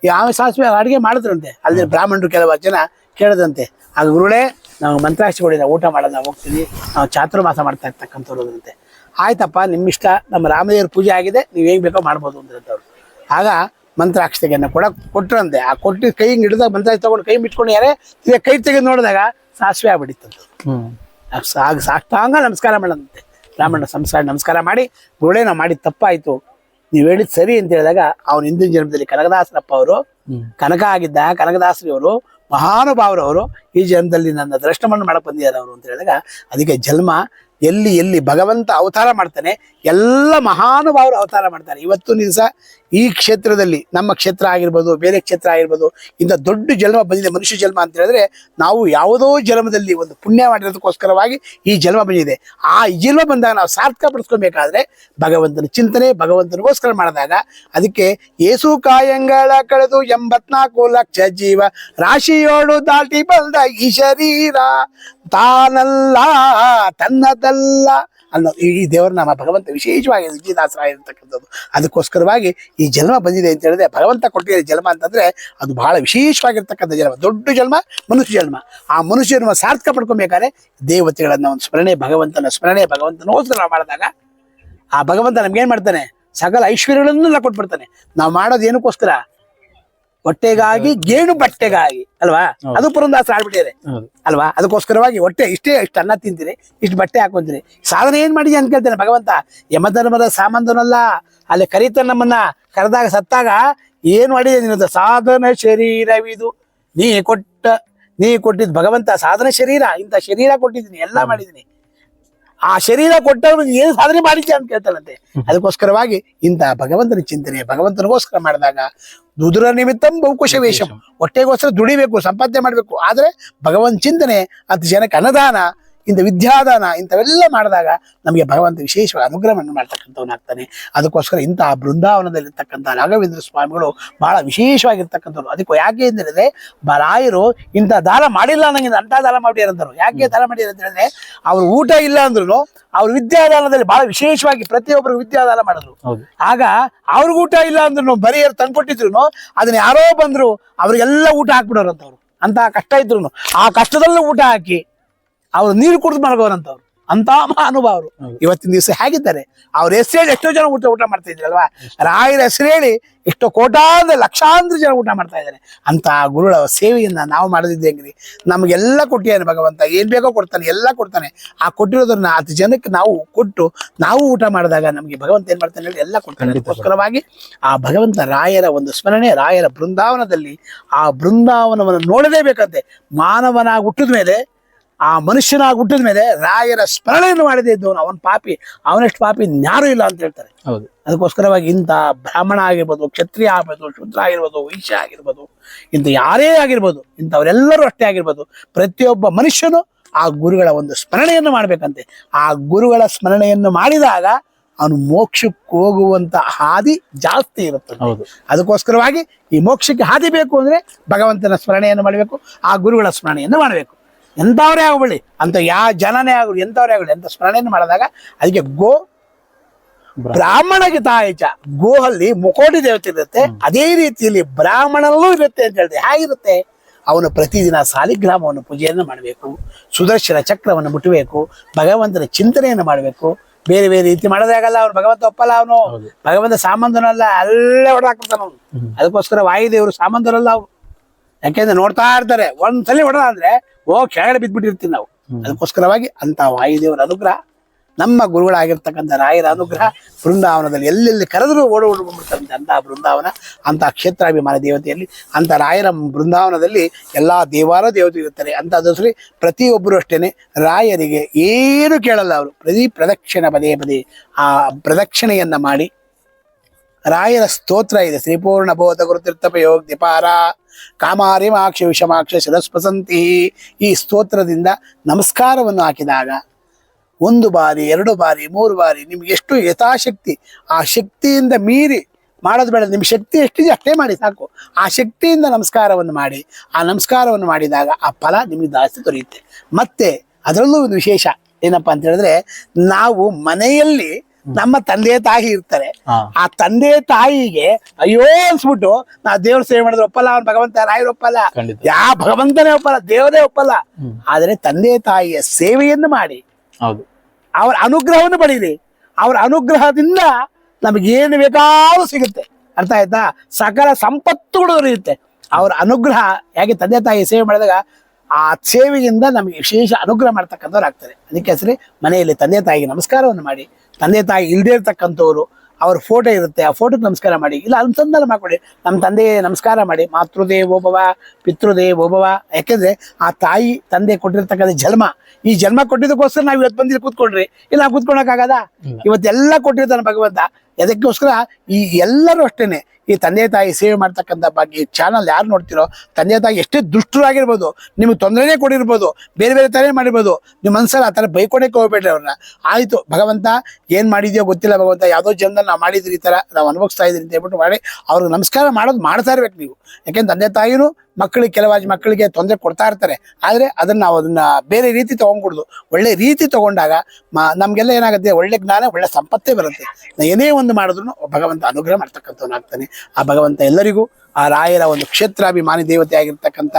Speaker 2: ಯಾವ ಸಾಸಿವೆ ಅಡಿಗೆ ಮಾಡಿದ್ರಂತೆ ಅಲ್ಲಿ ಬ್ರಾಹ್ಮಣರು ಕೆಲವು ಜನ ಕೇಳದಂತೆ ಆಗ ಗುರುಳೆ ನಾವು ಮಂತ್ರಾಕ್ಷಿ ಕೊಡಿ ನಾವು ಊಟ ನಾವು ಹೋಗ್ತೀವಿ ನಾವು ಚಾತುರ್ಮಾಸ ಮಾಡ್ತಾ ಇರ್ತಕ್ಕಂಥವ್ರು ಅಂದ್ರಂತೆ. ಆಯ್ತಪ್ಪ ನಿಮ್ಮ ಇಷ್ಟ ನಮ್ಮ ರಾಮದೇವ್ರ ಪೂಜೆ ಆಗಿದೆ ನೀವು ಹೇಗೆ ಬೇಕೋ ಮಾಡ್ಬೋದು ಅಂದ್ರಂತವ್ರು. ಆಗ ಮಂತ್ರಾಕ್ಷತೆಗೆಯನ್ನು ಕೊಡ ಕೊಟ್ಟರಂತೆ ಆ ಕೊಟ್ಟು ಕೈ ಹಿಡಿದಾಗ ಮಂತ್ರ ತಗೊಂಡು ಕೈ ಬಿಟ್ಕೊಂಡು ಯಾರೇ ಈಗ ಕೈ ತೆಗೆದು ನೋಡಿದಾಗ ಸಾಸಿವೆ
Speaker 1: ಆಗ್ಬಿಡಿತ್ತಂತ
Speaker 2: ಸಾಗ ಸಾಷ್ಟಾಂಗ ನಮಸ್ಕಾರ ಮಾಡಂತೆ. ರಾಮಣ್ಣ ಸಂಸ್ಕಾರ ನಮಸ್ಕಾರ ಮಾಡಿ ಗುರುಳೆ ನಾವು ಮಾಡಿದ ತಪ್ಪಾಯಿತು. ನೀವು ಹೇಳಿದ್ ಸರಿ ಅಂತ ಹೇಳಿದಾಗ ಅವನ ಹಿಂದಿನ ಜನ್ಮದಲ್ಲಿ ಕನಕದಾಸರಪ್ಪ ಅವರು ಕನಕ ಆಗಿದ್ದ ಕನಕದಾಸರಿಯವರು ಮಹಾನುಭಾವರವರು ಈ ಜನ್ಮದಲ್ಲಿ ನನ್ನ ದರ್ಶನವನ್ನು ಮಾಡಕ್ಕೆ ಬಂದಿದ್ದಾರೆ ಅವರು ಅಂತ ಹೇಳಿದಾಗ ಅದಕ್ಕೆ ಜನ್ಮ ಎಲ್ಲಿ ಎಲ್ಲಿ ಭಗವಂತ ಅವತಾರ ಮಾಡ್ತಾನೆ ಎಲ್ಲ ಮಹಾನುಭಾವರು ಅವತಾರ ಮಾಡ್ತಾರೆ. ಇವತ್ತು ದಿವಸ ಈ ಕ್ಷೇತ್ರದಲ್ಲಿ ನಮ್ಮ ಕ್ಷೇತ್ರ ಆಗಿರ್ಬೋದು, ಬೇರೆ ಕ್ಷೇತ್ರ ಆಗಿರ್ಬೋದು, ಇಂಥ ದೊಡ್ಡ ಜನ್ಮ ಬಂದಿದೆ, ಮನುಷ್ಯ ಜನ್ಮ ಅಂತ ಹೇಳಿದ್ರೆ ನಾವು ಯಾವುದೋ ಜನ್ಮದಲ್ಲಿ ಒಂದು ಪುಣ್ಯ ಮಾಡಿರೋದಕ್ಕೋಸ್ಕರವಾಗಿ ಈ ಜನ್ಮ ಬಂದಿದೆ. ಆ ಜನ್ಮ ಬಂದಾಗ ನಾವು ಸಾರ್ಥಕ ಪಡಿಸ್ಕೊಬೇಕಾದ್ರೆ ಭಗವಂತನ ಚಿಂತನೆ, ಭಗವಂತನಿಗೋಸ್ಕರ ಮಾಡಿದಾಗ ಅದಕ್ಕೆ ಏಸು ಕಾಯಂಗಳ ಕಳೆದು ಎಂಬತ್ನಾಲ್ಕು ಲಕ್ಷ ಜೀವ ರಾಶಿಯೋಳು ದಾಟಿ ಬಂದ ಈ ಶರೀರ, ತಾನಲ್ಲ, ತನ್ನದಲ್ಲ. ಅನ್ನೋ ಈ ದೇವರ ನಾಮ ಭಗವಂತ ವಿಶೇಷವಾಗಿ ವಿಜಯದಾಸರಾಗಿರ್ತಕ್ಕಂಥದ್ದು ಅದಕ್ಕೋಸ್ಕರವಾಗಿ ಈ ಜನ್ಮ ಬಂದಿದೆ ಅಂತ ಹೇಳಿದ್ರೆ ಭಗವಂತ ಕೊಟ್ಟಿರೋ ಜನ್ಮ ಅಂತಂದ್ರೆ ಅದು ಬಹಳ ವಿಶೇಷವಾಗಿರ್ತಕ್ಕಂಥ ಜನ್ಮ. ದೊಡ್ಡ ಜನ್ಮ, ಮನುಷ್ಯ ಜನ್ಮ. ಆ ಮನುಷ್ಯ ಜನ್ಮ ಸಾರ್ಥಕ ಪಡ್ಕೊಬೇಕಾದ್ರೆ ದೇವತೆಗಳನ್ನ ಒಂದು ಸ್ಮರಣೆ, ಭಗವಂತನ ಸ್ಮರಣೆ ಭಗವಂತನೋಸ್ಕರ ನಾವು ಮಾಡಿದಾಗ ಆ ಭಗವಂತ ನಮ್ಗೇನು ಮಾಡ್ತಾನೆ? ಸಕಲ ಐಶ್ವರ್ಯಗಳನ್ನೆಲ್ಲ ಕೊಟ್ಬಿಡ್ತಾನೆ ನಾವು ಮಾಡೋದು ಏನಕ್ಕೋಸ್ಕರ? ಹೊಟ್ಟೆಗಾಗಿ ಗೇಣು ಬಟ್ಟೆಗಾಗಿ ಅಲ್ವಾ? ಅದು ಪುರಂದಾಸರ ಆಡ್ಬಿಟ್ಟಿದೆ ಅಲ್ವಾ? ಅದಕ್ಕೋಸ್ಕರವಾಗಿ ಹೊಟ್ಟೆ ಇಷ್ಟೇ ಇಷ್ಟು ಅನ್ನ ತಿಂತೀರಿ ಇಷ್ಟು ಬಟ್ಟೆ ಹಾಕೊಂತೀರಿ ಸಾಧನೆ ಏನ್ ಮಾಡಿದ್ಯಾ ಅಂತ ಕೇಳ್ತಾನೆ ಭಗವಂತ. ಯಮಧರ್ಮದ ಸಾಮಂತನಲ್ಲ ಅಲ್ಲಿ ಕರೀತಾನೆ ನಮ್ಮನ್ನ ಕರೆದಾಗ ಸತ್ತಾಗ ಏನ್ ಮಾಡಿದೆ ನಿನ್ನದು? ಸಾಧನ ಶರೀರವಿದು. ನೀ ಕೊಟ್ಟ ನೀ ಕೊಟ್ಟಿದ್ ಭಗವಂತ ಸಾಧನ ಶರೀರ ಇಂಥ ಶರೀರ ಕೊಟ್ಟಿದ್ದೀನಿ ಎಲ್ಲ ಮಾಡಿದ್ದೀನಿ. ಆ ಶರೀರ ಕೊಟ್ಟವ್ರು ಏನು ಸಾಧನೆ ಮಾಡಿದ್ಯಾ ಅಂತ ಕೇಳ್ತಾನಂತೆ ಅದಕ್ಕೋಸ್ಕರವಾಗಿ ಇಂಥ ಭಗವಂತನ ಚಿಂತನೆ ಭಗವಂತನಿಗೋಸ್ಕರ ಮಾಡಿದಾಗ ದುದುರ ನಿಮಿತ್ತಂ ಬಹುಕುಶ ವೇಷಂ. ಹೊಟ್ಟೆಗೋಸ್ಕರ ದುಡಿಬೇಕು ಸಂಪಾದನೆ ಮಾಡಬೇಕು. ಆದರೆ ಭಗವಂತ ಚಿಂತನೆ ಅಂತ ಜನಕ್ಕೆ ಅನ್ನದಾನ ಇಂಥ ವಿದ್ಯಾದಾನ ಇಂಥವೆಲ್ಲ ಮಾಡಿದಾಗ ನಮಗೆ ಭಗವಂತ ವಿಶೇಷವಾಗಿ ಅನುಗ್ರಹವನ್ನು ಮಾಡ್ತಕ್ಕಂಥವನಾಗ್ತಾನೆ. ಅದಕ್ಕೋಸ್ಕರ ಇಂತಹ ಬೃಂದಾವನದಲ್ಲಿರ್ತಕ್ಕಂಥ ರಾಘವೇಂದ್ರ ಸ್ವಾಮಿಗಳು ಬಹಳ ವಿಶೇಷವಾಗಿರ್ತಕ್ಕಂಥವ್ರು. ಅದಕ್ಕೆ ಯಾಕೆ ಅಂತ ಹೇಳಿದ್ರೆ ಬರಾಯರು ಇಂಥ ದಾನ ಮಾಡಿಲ್ಲ ನಂಗೆ ಅಂಥ ದಾನ ಮಾಡಿರಂದರು ಯಾಕೆ ದಾನ ಮಾಡಿರ ಅಂತ ಹೇಳಿದ್ರೆ ಅವ್ರು ಊಟ ಇಲ್ಲ ಅಂದ್ರು ಅವ್ರು ವಿದ್ಯಾದಾನದಲ್ಲಿ ಬಹಳ ವಿಶೇಷವಾಗಿ ಪ್ರತಿಯೊಬ್ಬರು ವಿದ್ಯಾದಾನ ಮಾಡಿದ್ರು. ಆಗ ಅವ್ರಿಗೂ ಊಟ ಇಲ್ಲ ಅಂದ್ರು ಬರೆಯರು ತಂದ್ಕೊಟ್ಟಿದ್ರು ಅದನ್ನ ಯಾರೋ ಬಂದ್ರು ಅವ್ರಿಗೆಲ್ಲ ಊಟ ಹಾಕ್ಬಿಡೋರು ಅಂತವ್ರು. ಅಂತ ಕಷ್ಟ ಇದ್ರು ಆ ಕಷ್ಟದಲ್ಲೂ ಊಟ ಹಾಕಿ ಅವ್ರು ನೀರು ಕುಡಿದು ಮಲಗೋರಂತವ್ರು ಅಂತ ಮಹಾನುಭಾವರು. ಇವತ್ತಿನ ದಿವಸ ಹೇಗಿದ್ದಾರೆ? ಅವ್ರ ಹೆಸರೇಳಿ ಎಷ್ಟೋ ಜನ ಊಟ ಊಟ ಮಾಡ್ತಾ ಇದ್ರಲ್ವಾ ರಾಯರ ಹೆಸರು ಹೇಳಿ ಎಷ್ಟೋ ಕೋಟಾಂತರ ಲಕ್ಷಾಂತರ ಜನ ಊಟ ಮಾಡ್ತಾ ಇದ್ದಾರೆ. ಅಂತ ಗುರುಗಳ ಸೇವೆಯನ್ನ ನಾವು ಮಾಡದಿದ್ದೇಂಗ್ರಿ ನಮಗೆಲ್ಲ ಕೊಟ್ಟಿಯಾನೆ ಭಗವಂತ. ಏನ್ ಬೇಕೋ ಕೊಡ್ತಾನೆ ಎಲ್ಲ ಕೊಡ್ತಾನೆ. ಆ ಕೊಟ್ಟಿರೋದನ್ನ ಹತ್ತು ಜನಕ್ಕೆ ನಾವು ಕೊಟ್ಟು ನಾವು ಊಟ ಮಾಡಿದಾಗ ನಮಗೆ ಭಗವಂತ ಏನ್ ಮಾಡ್ತಾನೆ ಹೇಳಿ ಎಲ್ಲ ಕೊಡ್ತಾನೆ. ಅದಕ್ಕೋಸ್ಕರವಾಗಿ ಆ ಭಗವಂತ ರಾಯರ ಒಂದು ಸ್ಮರಣೆ ರಾಯರ ಬೃಂದಾವನದಲ್ಲಿ ಆ ಬೃಂದಾವನವನ್ನು ನೋಡಲೇಬೇಕಂತೆ. ಮಾನವನಾಗಿ ಹುಟ್ಟಿದ ಮೇಲೆ ಆ ಮನುಷ್ಯನಾಗಿ ಹುಟ್ಟಿದ ಮೇಲೆ ರಾಯರ ಸ್ಮರಣೆಯನ್ನು ಮಾಡದೇ ಇದ್ದವನು. ಅವನ ಪಾಪಿ ಅವನಷ್ಟು ಪಾಪಿ ಯಾರೂ ಇಲ್ಲ ಅಂತ ಹೇಳ್ತಾರೆ.
Speaker 1: ಹೌದು.
Speaker 2: ಅದಕ್ಕೋಸ್ಕರವಾಗಿ ಇಂಥ ಬ್ರಾಹ್ಮಣ ಆಗಿರ್ಬೋದು ಕ್ಷತ್ರಿಯ ಆಗಿರ್ಬೋದು ಶೂದ್ರ ಆಗಿರ್ಬೋದು ವೈಶ್ಯ ಆಗಿರ್ಬೋದು ಇಂಥ ಯಾರೇ ಆಗಿರ್ಬೋದು ಇಂಥವರೆಲ್ಲರೂ ಅಷ್ಟೇ ಆಗಿರ್ಬೋದು ಪ್ರತಿಯೊಬ್ಬ ಮನುಷ್ಯನು ಆ ಗುರುಗಳ ಒಂದು ಸ್ಮರಣೆಯನ್ನು ಮಾಡಬೇಕಂತೆ. ಆ ಗುರುಗಳ ಸ್ಮರಣೆಯನ್ನು ಮಾಡಿದಾಗ ಅವನು ಮೋಕ್ಷಕ್ಕೆ ಹೋಗುವಂತ ಹಾದಿ ಜಾಸ್ತಿ ಇರುತ್ತೆ.
Speaker 1: ಹೌದು.
Speaker 2: ಅದಕ್ಕೋಸ್ಕರವಾಗಿ ಈ ಮೋಕ್ಷಕ್ಕೆ ಹಾದಿ ಬೇಕು ಅಂದ್ರೆ ಭಗವಂತನ ಸ್ಮರಣೆಯನ್ನು ಮಾಡಬೇಕು ಆ ಗುರುಗಳ ಸ್ಮರಣೆಯನ್ನು ಮಾಡಬೇಕು. ಎಂಥವರೇ ಆಗಬಳ್ಳಿ ಅಂತ ಯಾವ ಜನನೇ ಆಗಲಿ ಎಂಥವ್ರೇ ಆಗಲಿ ಅಂತ ಸ್ಮರಣೆಯನ್ನು ಮಾಡಿದಾಗ ಅದಕ್ಕೆ ಗೋ ಬ್ರಾಹ್ಮಣಗೆ ಗೀತಾಯಚ ಗೋಹಲ್ಲಿ ಮುಕೋಟಿ ದೇವತೆ ಇರುತ್ತೆ. ಅದೇ ರೀತಿಯಲ್ಲಿ ಬ್ರಾಹ್ಮಣಲ್ಲೂ ಇರುತ್ತೆ ಅಂತ ಹೇಳಿದೆ. ಹೇಗಿರುತ್ತೆ? ಅವನು ಪ್ರತಿದಿನ ಸಾಲಿಗ್ರಾಮವನ್ನು ಪೂಜೆಯನ್ನು ಮಾಡಬೇಕು ಸುದರ್ಶನ ಚಕ್ರವನ್ನು ಮುಟ್ಟಬೇಕು ಭಗವಂತನ ಚಿಂತನೆಯನ್ನು ಮಾಡಬೇಕು. ಬೇರೆ ಬೇರೆ ರೀತಿ ಮಾಡೋದಾಗಲ್ಲ ಅವನು. ಭಗವಂತ ಒಪ್ಪಲ್ಲ ಅವನು. ಭಗವಂತ ಸಾಮಂತನಲ್ಲ ಅಲ್ಲೇ ಹೊಡೆದಾಕ್ಬಿಡ್ತಾನ ಅವನು. ಅದಕ್ಕೋಸ್ಕರ ವಾಯುದೇವರು ಸಾಮಂತರಲ್ಲ ಅವ್ರು ಯಾಕೆಂದ್ರೆ ನೋಡ್ತಾ ಇರ್ತಾರೆ. ಒಂದ್ಸಲಿ ಹೊಡೆದ ಅಂದ್ರೆ ಓ ಕೆಳಗಡೆ ಬಿದ್ದ್ಬಿಟ್ಟಿರ್ತೀವಿ ನಾವು. ಅದಕ್ಕೋಸ್ಕರವಾಗಿ ಅಂತ ವಾಯುದೇವರ ಅನುಗ್ರಹ ನಮ್ಮ ಗುರುಗಳಾಗಿರ್ತಕ್ಕಂಥ ರಾಯರ ಅನುಗ್ರಹ ಬೃಂದಾವನದಲ್ಲಿ ಎಲ್ಲೆಲ್ಲಿ ಕರೆದರೂ ಓಡಿ ಓಡ್ಕೊಂಡ್ಬಿಡ್ತಂತೆ ಅಂತ ಬೃಂದಾವನ ಅಂತ ಕ್ಷೇತ್ರಾಭಿಮಾನ ದೇವತೆಯಲ್ಲಿ ಅಂತ ರಾಯರ ಬೃಂದಾವನದಲ್ಲಿ ಎಲ್ಲ ದೇವಾರ ದೇವತೆ ಇರ್ತಾರೆ ಅಂತ ದಸರಿ ಪ್ರತಿಯೊಬ್ಬರು ಅಷ್ಟೇ ರಾಯರಿಗೆ ಏನು ಕೇಳಲ್ಲ ಅವರು. ಪ್ರತಿ ಪ್ರದಕ್ಷಿಣೆ ಪದೇ ಪದೇ ಆ ಪ್ರದಕ್ಷಿಣೆಯನ್ನು ಮಾಡಿ ರಾಯರ ಸ್ತೋತ್ರ ಇದೆ. ಶ್ರೀಪೂರ್ಣ ಬೋಧ ಗುರುತೀರ್ಥಪಯೋಗ ದಿಪಾರ ಕಾಮಾರಿ ಮಾಕ್ಷ ವಿಷಮಾಕ್ಷ ಶಿರಸ್ಪಸಂತಿ. ಈ ಸ್ತೋತ್ರದಿಂದ ನಮಸ್ಕಾರವನ್ನು ಹಾಕಿದಾಗ ಒಂದು ಬಾರಿ, ಎರಡು ಬಾರಿ, ಮೂರು ಬಾರಿ ನಿಮ್ಗೆ ಎಷ್ಟು ಯಥಾಶಕ್ತಿ, ಆ ಶಕ್ತಿಯಿಂದ ಮೀರಿ ಮಾಡೋದು ಬೇಡ. ನಿಮ್ಮ ಶಕ್ತಿ ಎಷ್ಟಿದೆ ಅಷ್ಟೇ ಮಾಡಿ ಸಾಕು. ಆ ಶಕ್ತಿಯಿಂದ ನಮಸ್ಕಾರವನ್ನು ಮಾಡಿ. ಆ ನಮಸ್ಕಾರವನ್ನು ಮಾಡಿದಾಗ ಆ ಫಲ ನಿಮಗೆ ಜಾಸ್ತಿ ದೊರೆಯುತ್ತೆ. ಮತ್ತೆ ಅದರಲ್ಲೂ ಒಂದು ವಿಶೇಷ ಏನಪ್ಪಾ ಅಂತ ಹೇಳಿದ್ರೆ, ನಾವು ಮನೆಯಲ್ಲಿ ನಮ್ಮ ತಂದೆ ತಾಯಿ ಇರ್ತಾರೆ. ಆ ತಂದೆ ತಾಯಿಗೆ ಅಯ್ಯೋ ಅನ್ಸ್ಬಿಟ್ಟು ನಾ ದೇವ್ರ ಸೇವೆ ಮಾಡಿದ್ರೆ ಒಪ್ಪಲ್ಲ ಅವ್ನ ಭಗವಂತ ರಾಯರು ಒಪ್ಪಲ್ಲ.
Speaker 1: ಯಾವ
Speaker 2: ಯಾ ಭಗವಂತನೇ ಒಪ್ಪಲ್ಲ ದೇವರೇ ಒಪ್ಪಲ್ಲ. ಆದ್ರೆ ತಂದೆ ತಾಯಿಯ ಸೇವೆಯನ್ನು ಮಾಡಿ.
Speaker 1: ಹೌದು.
Speaker 2: ಅವರ ಅನುಗ್ರಹವನ್ನು ಪಡೀರಿ. ಅವರ ಅನುಗ್ರಹದಿಂದ ನಮಗೇನು ಬೇಕಾದ್ರೂ ಸಿಗುತ್ತೆ. ಅರ್ಥ ಆಯ್ತಾ? ಸಕಲ ಸಂಪತ್ತುಗಳು ದೊರೆಯುತ್ತೆ. ಅವರ ಅನುಗ್ರಹ ಯಾಕೆ ತಂದೆ ತಾಯಿ ಸೇವೆ ಮಾಡಿದಾಗ ಆ ಸೇವೆಯಿಂದ ನಮಗೆ ವಿಶೇಷ ಅನುಗ್ರಹ ಮಾಡ್ತಕ್ಕಂಥವ್ರು ಆಗ್ತಾರೆ. ಅದಕ್ಕೆ ಹೆಸರಿ ಮನೆಯಲ್ಲಿ ತಂದೆ ತಾಯಿಗೆ ನಮಸ್ಕಾರವನ್ನು ಮಾಡಿ ತಂದೆ ತಾಯಿ ಇಲ್ಲದೇ ಇರತಕ್ಕಂಥವ್ರು ಅವ್ರ ಫೋಟೋ ಇರುತ್ತೆ ಆ ಫೋಟೋಗೆ ನಮಸ್ಕಾರ ಮಾಡಿ ಇಲ್ಲ ಅನುಸಂಧಾನ ಮಾಡಿಕೊಡಿ. ನಮ್ಮ ತಂದೆ ನಮಸ್ಕಾರ ಮಾಡಿ ಮಾತೃದೇವೋಭವ ಪಿತೃದೇವೋಭವ ಯಾಕೆಂದ್ರೆ ಆ ತಾಯಿ ತಂದೆ ಕೊಟ್ಟಿರ್ತಕ್ಕಂಥ ಜನ್ಮ ಈ ಜನ್ಮ ಕೊಟ್ಟಿದ್ದಕ್ಕೋಸ್ಕರ ನಾವು ಇವತ್ತು ಬಂದಿಲ್ಲಿ ಕೂತ್ಕೊಂಡ್ರಿ. ಇಲ್ಲ ನಾವು ಕೂತ್ಕೊಳಕ್ಕಾಗದ. ಇವತ್ತೆಲ್ಲ ಕೊಟ್ಟಿರ್ತಾನೆ ಭಗವಂತ. ಅದಕ್ಕೋಸ್ಕರ ಈ ಎಲ್ಲರೂ ಅಷ್ಟೇನೆ ಈ ತಂದೆ ತಾಯಿ ಸೇವೆ ಮಾಡ್ತಕ್ಕಂಥ ಬಗ್ಗೆ ಚಾನಲ್ ಯಾರು ನೋಡ್ತಿರೋ, ತಂದೆ ತಾಯಿ ಎಷ್ಟೇ ದುಷ್ಟರಾಗಿರ್ಬೋದು, ನಿಮಗೆ ತೊಂದರೆನೇ ಕೊಡಿರ್ಬೋದು, ಬೇರೆ ಬೇರೆ ಥರ ಮಾಡಿರ್ಬೋದು ನಿಮ್ಮ ಮನಸ್ಸಲ್ಲಿ ಆ ಥರ ಬೈಕೊಂಡೇ ಹೋಗ್ಬೇಡ್ರಿ ಅವ್ರನ್ನ. ಆಯಿತು, ಭಗವಂತ ಏನು ಮಾಡಿದೆಯೋ ಗೊತ್ತಿಲ್ಲ ಭಗವಂತ, ಯಾವುದೋ ಜನ್ಮದಲ್ಲಿ ನಾವು ಮಾಡಿದ್ರಿ ಈ ಥರ, ನಾವು ಅನುಭವಿಸ್ತಾ ಇದ್ರಿ ಅಂತ ಹೇಳ್ಬಿಟ್ಟು ಮಾಡಿ, ಅವ್ರಿಗೆ ನಮಸ್ಕಾರ ಮಾಡೋದು ಮಾಡ್ತಾ ಇರ್ಬೇಕು ನೀವು. ಯಾಕೆಂದ್ರೆ ತಂದೆ ತಾಯಿನೂ ಮಕ್ಕಳಿಗೆ ಕೆಲವಾಗಿ ಮಕ್ಕಳಿಗೆ ತೊಂದರೆ ಕೊಡ್ತಾ ಇರ್ತಾರೆ. ಆದರೆ ಅದನ್ನ ನಾವು ಅದನ್ನ ಬೇರೆ ರೀತಿ ತಗೊಂಡ್ಕೊಡ್ದು ಒಳ್ಳೆ ರೀತಿ ತಗೊಂಡಾಗ ಮ ನಮಗೆಲ್ಲ ಏನಾಗುತ್ತೆ, ಒಳ್ಳೆ ಜ್ಞಾನ, ಒಳ್ಳೆ ಸಂಪತ್ತೇ ಬರುತ್ತೆ. ಏನೇ ಒಂದು ಮಾಡಿದ್ರು ಭಗವಂತ ಅನುಗ್ರಹ ಮಾಡ್ತಕ್ಕಂಥವನಾಗ್ತಾನೆ ಆ ಭಗವಂತ ಎಲ್ಲರಿಗೂ, ಆ ರಾಯರ ಒಂದು ಕ್ಷೇತ್ರಾಭಿಮಾನಿ ದೇವತೆ ಆಗಿರ್ತಕ್ಕಂಥ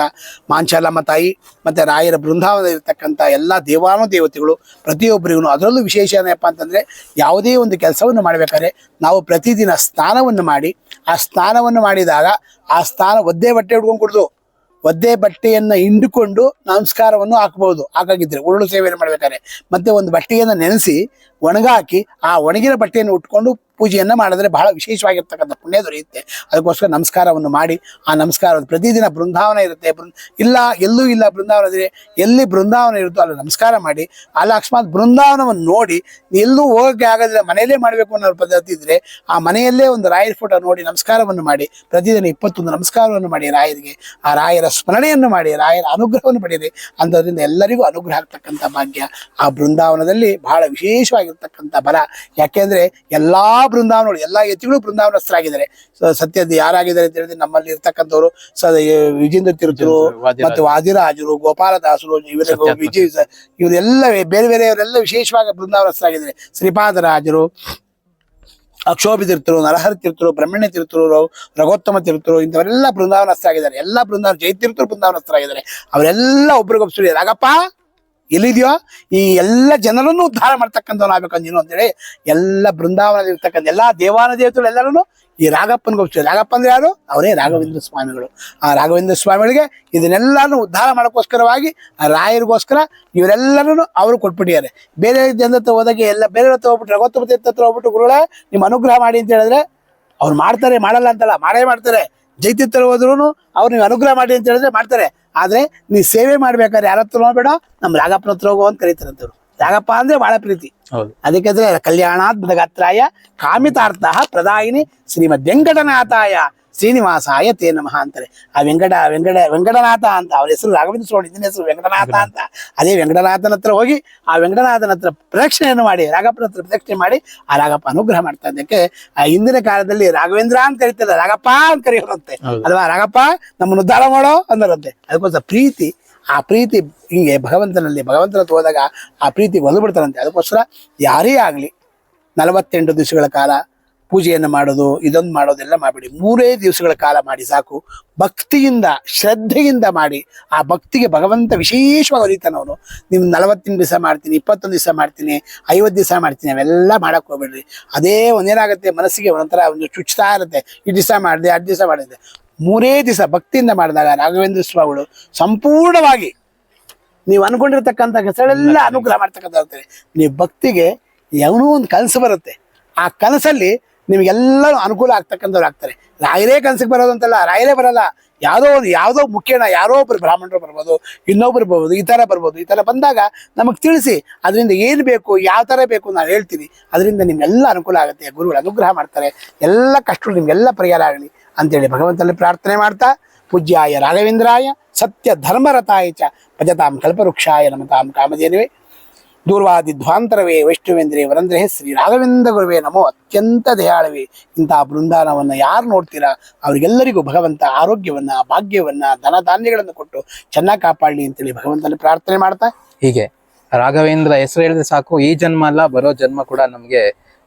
Speaker 2: ಮಾಂಚಾಲಮ್ಮ ತಾಯಿ, ಮತ್ತೆ ರಾಯರ ಬೃಂದಾವನ ಇರತಕ್ಕಂಥ ಎಲ್ಲ ದೇವಾನು ದೇವತೆಗಳು ಪ್ರತಿಯೊಬ್ಬರಿಗೂ ಅದರಲ್ಲೂ ವಿಶೇಷ ಏನಪ್ಪ ಅಂತಂದ್ರೆ ಯಾವುದೇ ಒಂದು ಕೆಲಸವನ್ನು ಮಾಡಬೇಕಾದ್ರೆ ನಾವು ಪ್ರತಿದಿನ ಸ್ನಾನವನ್ನು ಮಾಡಿ, ಆ ಸ್ನಾನವನ್ನು ಮಾಡಿದಾಗ ಆ ಸ್ನಾನ ಒದ್ದೆ ಬಟ್ಟೆ ಉಡ್ಕೊಂಡು ಕುಡ್ದು, ಒದ್ದೆ ಬಟ್ಟೆಯನ್ನು ಹಿಂಡಿಕೊಂಡು ನಮಸ್ಕಾರವನ್ನು ಹಾಕಬಹುದು ಹಾಕಾಗಿದ್ರೆ ಉರುಳು ಸೇವೆಯನ್ನು ಮಾಡ್ಬೇಕಾದ್ರೆ ಮತ್ತೆ ಒಂದು ಬಟ್ಟೆಯನ್ನು ನೆನೆಸಿ ಒಣಗಾಕಿ ಆ ಒಣಗಿನ ಬಟ್ಟೆಯನ್ನು ಉಟ್ಕೊಂಡು ಪೂಜೆಯನ್ನು ಮಾಡಿದ್ರೆ ಬಹಳ ವಿಶೇಷವಾಗಿರ್ತಕ್ಕಂಥ ಪುಣ್ಯ ದೊರೆಯುತ್ತೆ. ಅದಕ್ಕೋಸ್ಕರ ನಮಸ್ಕಾರವನ್ನು ಮಾಡಿ ಆ ನಮಸ್ಕಾರ ಪ್ರತಿದಿನ ಬೃಂದಾವನ ಇರುತ್ತೆ. ಇಲ್ಲ, ಎಲ್ಲೂ ಇಲ್ಲ ಬೃಂದಾವನ ಇದ್ರೆ ಎಲ್ಲಿ ಬೃಂದಾವನ ಇರುತ್ತೋ ಅಲ್ಲಿ ನಮಸ್ಕಾರ ಮಾಡಿ, ಅಲ್ಲಿ ಅಕಸ್ಮಾತ್ ಬೃಂದಾವನವನ್ನು ನೋಡಿ, ಎಲ್ಲೂ ಹೋಗೋಕ್ಕೆ ಆಗೋದಿಲ್ಲ ಮನೆಯಲ್ಲೇ ಮಾಡಬೇಕು ಅನ್ನೋ ಪದ್ಧತಿ ಇದ್ರೆ ಆ ಮನೆಯಲ್ಲೇ ಒಂದು ರಾಯರ ಫೋಟೋ ನೋಡಿ ನಮಸ್ಕಾರವನ್ನು ಮಾಡಿ, ಪ್ರತಿದಿನ ಇಪ್ಪತ್ತೊಂದು ನಮಸ್ಕಾರವನ್ನು ಮಾಡಿ ರಾಯರಿಗೆ, ಆ ರಾಯರ ಸ್ಮರಣೆಯನ್ನು ಮಾಡಿ, ರಾಯರ ಅನುಗ್ರಹವನ್ನು ಪಡೆಯಿರಿ. ಅಂಥದ್ರಿಂದ ಎಲ್ಲರಿಗೂ ಅನುಗ್ರಹ ಆಗ್ತಕ್ಕಂಥ ಭಾಗ್ಯ. ಆ ಬೃಂದಾವನದಲ್ಲಿ ಬಹಳ ವಿಶೇಷವಾಗಿರ್ತಕ್ಕಂಥ ಬಲ ಯಾಕೆಂದ್ರೆ ಎಲ್ಲಾ ಬೃಂದಾವನಗಳು ಎಲ್ಲಾ ಯತಿಗಳು ಬೃಂದಾವನಸ್ಥರಾಗಿದ್ದಾರೆ ಸತ್ಯದ ಯಾರಾಗಿದ್ದಾರೆ ಅಂತ ಹೇಳಿದ್ರೆ ನಮ್ಮಲ್ಲಿ ಇರ್ತಕ್ಕಂಥವ್ರು ಸ ವಿಜೇಂದ್ರ
Speaker 1: ತಿರುತರು.
Speaker 2: ಮತ್ತು ವಾದಿರಾಜರು ಗೋಪಾಲದಾಸರು ಇವರ. ವಿಜಯ ಇವರೆಲ್ಲ ಬೇರೆ ಬೇರೆಯವರೆಲ್ಲ ವಿಶೇಷವಾಗಿ ಬೃಂದಾವನಸ್ಥರಾಗಿದ್ದಾರೆ ಶ್ರೀಪಾದರಾಜರು ಅಕ್ಷೋಭಿ ತಿರ್ತರು ನರಹರಿ ತಿರ್ತರು ಬ್ರಹ್ಮಣ್ಯ ತಿರ್ತರು ರಘು- ರಘೋತ್ತಮ ತಿರ್ತರು ಇಂಥವರೆಲ್ಲ ಬೃಂದಾವನಸ್ಥರಾಗಿದ್ದಾರೆ ಎಲ್ಲ ಬೃಂದಾವನ ಜಯತೀರ್ಥರು ಬೃಂದಾವನಸ್ಥರಾಗಿದ್ದಾರೆ ಅವರೆಲ್ಲ ಒಬ್ಬರಿಗೊಬ್ಬರು ರಾಗಪ್ಪ ಎಲ್ಲಿದೆಯೋ? ಈ ಎಲ್ಲ ಜನರನ್ನು ಉದ್ಧಾರ ಮಾಡ್ತಕ್ಕಂಥವ್ನಾಗಬೇಕು ನೀನು ಅಂತೇಳಿ ಎಲ್ಲ ಬೃಂದಾವನದಲ್ಲಿ ಇರ್ತಕ್ಕಂಥ ಎಲ್ಲ ದೇವಾನ ದೇವತೆಗಳು ಎಲ್ಲರೂ ಈ ರಾಗಪ್ಪನಿಗೊಪ್ಸಿ ರಾಘಪ್ಪ ಅಂದ್ರೆ ಯಾರು? ಅವರೇ ರಾಘವೇಂದ್ರ ಸ್ವಾಮಿಗಳು. ಆ ರಾಘವೇಂದ್ರ ಸ್ವಾಮಿಗಳಿಗೆ ಇದನ್ನೆಲ್ಲಾನು ಉದ್ಧಾರ ಮಾಡೋಕ್ಕೋಸ್ಕರವಾಗಿ ಆ ರಾಯರಿಗೋಸ್ಕರ ಇವರೆಲ್ಲರೂ ಅವರು ಕೊಟ್ಬಿಟ್ಟಿದ್ದಾರೆ. ಬೇರೆ ಜನ ಹತ್ರ ಹೋದಾಗ ಎಲ್ಲ ಬೇರೆ ಹತ್ರ ಹೋಗ್ಬಿಟ್ರೆ ಗೊತ್ತು ತೀರ್ಥ ಹತ್ರ ಹೋಗ್ಬಿಟ್ಟು ಗುರುಗಳೇ, ನಿಮ್ಮ ಅನುಗ್ರಹ ಮಾಡಿ ಅಂತ ಹೇಳಿದ್ರೆ ಅವ್ರು ಮಾಡ್ತಾರೆ, ಮಾಡಲ್ಲ ಅಂತಲ್ಲ, ಮಾಡೇ ಮಾಡ್ತಾರೆ. ಜೈತಿತ್ತರ ಹೋದ್ರು ಅವ್ರು ನೀವು ಅನುಗ್ರಹ ಮಾಡಿ ಅಂತ ಹೇಳಿದ್ರೆ ಮಾಡ್ತಾರೆ. ಆದ್ರೆ ನೀ ಸೇವೆ ಮಾಡ್ಬೇಕಾದ್ರೆ ಯಾರ ಹತ್ರ ನೋಡ್ಬೇಡ? ನಮ್ಮ ರಾಗಪ್ಪನ ಹತ್ರ ಹೋಗೋ ಅಂತ ಕರೀತಾರಂತವ್ರು ರಾಗಪ್ಪ ಅಂದ್ರೆ ಬಹಳ ಪ್ರೀತಿ.
Speaker 1: ಹೌದು.
Speaker 2: ಅದಕ್ಕೆ ಕಲ್ಯಾಣಾತ್ ಗಾತ್ರಾಯ ಕಾಮಿತಾರ್ಥ ಪ್ರದಾಯಿನಿ ಶ್ರೀಮದ್ ವೆಂಕಟನಾಥಾಯ. ಶ್ರೀನಿವಾಸಾಯ ತೇ ನಮಃ ಅಂತಾರೆ. ಆ ವೆಂಕಟ ವೆಂಕಟ ವೆಂಕಟನಾಥ ಅಂತ ಅವ್ರ ಹೆಸರು ರಾಘವೇಂದ್ರ ಸ್ವಾಮಿ ಇದನ್ನ ಹೆಸರು ವೆಂಕಟನಾಥ ಅಂತ. ಅದೇ ವೆಂಕಟನಾಥನ ಹತ್ರ ಹೋಗಿ ಆ ವೆಂಕಟನಾಥನ ಹತ್ರ ಪ್ರದಕ್ಷಿಣೆಯನ್ನು ಮಾಡಿ ರಾಘಪ್ಪನ ಹತ್ರ ಪ್ರದಕ್ಷಿಣೆ ಮಾಡಿ ಆ ರಾಘಪ್ಪ ಅನುಗ್ರಹ ಮಾಡ್ತಾ ಅದಕ್ಕೆ ಆ ಹಿಂದಿನ ಕಾಲದಲ್ಲಿ ರಾಘವೇಂದ್ರ ಅಂತ ಹೇಳ್ತಾರೆ ರಾಘಪ್ಪ ಅಂತ ಕರೆಯೋರಂತೆ. ಅಲ್ವಾ? ರಾಘಪ್ಪ ನಮ್ಮನ್ನು ಉದ್ಧಾರ ಮಾಡೋ ಅಂದರಂತೆ ಅದಕ್ಕೋಸ್ಕರ ಪ್ರೀತಿ ಆ ಪ್ರೀತಿ ಹಿಂಗೆ ಭಗವಂತನಲ್ಲಿ ಭಗವಂತನ ಹೋದಾಗ ಆ ಪ್ರೀತಿ ಒಲು ಬಿಡ್ತಾರಂತೆ. ಅದಕ್ಕೋಸ್ಕರ ಯಾರೇ ಆಗಲಿ ನಲವತ್ತೆಂಟು ದಿವಸಗಳ ಕಾಲ ಪೂಜೆಯನ್ನು ಮಾಡೋದು ಇದೊಂದು ಮಾಡೋದೆಲ್ಲ ಮಾಡಬೇಡಿ. ಮೂರೇ ದಿವಸಗಳ ಕಾಲ ಮಾಡಿ ಸಾಕು. ಭಕ್ತಿಯಿಂದ ಶ್ರದ್ಧೆಯಿಂದ ಮಾಡಿ ಆ ಭಕ್ತಿಗೆ ಭಗವಂತ ವಿಶೇಷವಾಗಿ ಹೊಲಿತಾನೆ ಅವನು. ನೀವು ನಲವತ್ತಿನ ದಿವಸ ಮಾಡ್ತೀನಿ ಇಪ್ಪತ್ತೊಂದು ದಿವಸ ಮಾಡ್ತೀನಿ ಐವತ್ತು ದಿವಸ ಮಾಡ್ತೀನಿ ಅವೆಲ್ಲ ಮಾಡೋಕ್ಕೆ ಹೋಗ್ಬೇಡ್ರಿ. ಅದೇ ಒಂದೇನಾಗುತ್ತೆ ಮನಸ್ಸಿಗೆ ಒಂಥರ ಒಂದು ಚುಚ್ತಾ ಇರುತ್ತೆ. ಈ ದಿವಸ ಮಾಡಿದೆ ಎರಡು ದಿವಸ ಮಾಡಿದೆ. ಮೂರೇ ದಿವಸ ಭಕ್ತಿಯಿಂದ ಮಾಡಿದಾಗ ರಾಘವೇಂದ್ರ ಸ್ವಾಮಿಗಳು ಸಂಪೂರ್ಣವಾಗಿ ನೀವು ಅನ್ಕೊಂಡಿರ್ತಕ್ಕಂಥ ಕೆಲಸಗಳೆಲ್ಲ ಅನುಗ್ರಹ ಮಾಡ್ತಕ್ಕಂಥ ಇರ್ತಾರೆ. ನೀವು ಭಕ್ತಿಗೆ ಯಾವನೂ ಒಂದು ಕನಸು ಬರುತ್ತೆ. ಆ ಕನಸಲ್ಲಿ ನಿಮಗೆಲ್ಲರೂ ಅನುಕೂಲ ಆಗ್ತಕ್ಕಂಥವ್ರು ಆಗ್ತಾರೆ. ರಾಯರೇ ಕನಸಿಗೆ ಬರೋದಂತಲ್ಲ ರಾಯರೇ ಬರಲ್ಲ. ಯಾವುದೋ ಒಂದು, ಯಾವುದೋ ಮುಖ್ಯನ ಯಾರೋ ಒಬ್ರು ಬ್ರಾಹ್ಮಣರು ಬರ್ಬೋದು, ಇನ್ನೊಬ್ರು ಬರ್ಬೋದು, ಈ ಥರ ಬರ್ಬೋದು, ಈ ಥರ ಬಂದಾಗ ನಮಗೆ ತಿಳಿಸಿ ಅದರಿಂದ ಏನು ಬೇಕು, ಯಾವ ಥರ ಬೇಕು ನಾನು ಹೇಳ್ತೀನಿ. ಅದರಿಂದ ನಿಮ್ಗೆಲ್ಲ ಅನುಕೂಲ ಆಗುತ್ತೆ. ಗುರುಗಳು ಅನುಗ್ರಹ ಮಾಡ್ತಾರೆ. ಎಲ್ಲ ಕಷ್ಟಗಳು ನಿಮಗೆಲ್ಲ ಪರಿಹಾರ ಆಗಲಿ ಅಂತೇಳಿ ಭಗವಂತನಲ್ಲಿ ಪ್ರಾರ್ಥನೆ ಮಾಡ್ತಾ, ಪೂಜ್ಯಾಯ ರಾಘವೇಂದ್ರಾಯ ಸತ್ಯ ಧರ್ಮರತಾಯ ಚ ಭಜತಾಂ ಕಲ್ಪವೃಕ್ಷಾಯ ನಮತಾಂ ಕಾಮಧೇನುವೆ. ದೂರ್ವಾದಿ ಧ್ವಾಂತರವೇ ವೈಷ್ಣವೇಂದ್ರೇ ವರಂದ್ರೆ ಶ್ರೀ ರಾಘವೇಂದ್ರ ಗುರುವೇ ನಮೋ ಅತ್ಯಂತ ದಯಾಳವೇ. ಇಂತಹ ಬೃಂದಾವನವನ್ನು ಯಾರು ನೋಡ್ತೀರಾ? ಅವರಿಗೆಲ್ಲರಿಗೂ ಭಗವಂತ ಆರೋಗ್ಯವನ್ನ, ಭಾಗ್ಯವನ್ನ ಧನ ಧಾನ್ಯಗಳನ್ನು ಕೊಟ್ಟು ಚೆನ್ನಾಗಿ ಕಾಪಾಡಲಿ ಅಂತೇಳಿ ಭಗವಂತನ ಪ್ರಾರ್ಥನೆ ಮಾಡ್ತಾ.
Speaker 1: ಹೀಗೆ ರಾಘವೇಂದ್ರ ಹೆಸರು ಹೇಳಿದ್ರೆ ಸಾಕು, ಈ ಜನ್ಮ ಅಲ್ಲ, ಬರೋ ಜನ್ಮ ಕೂಡ ನಮಗೆ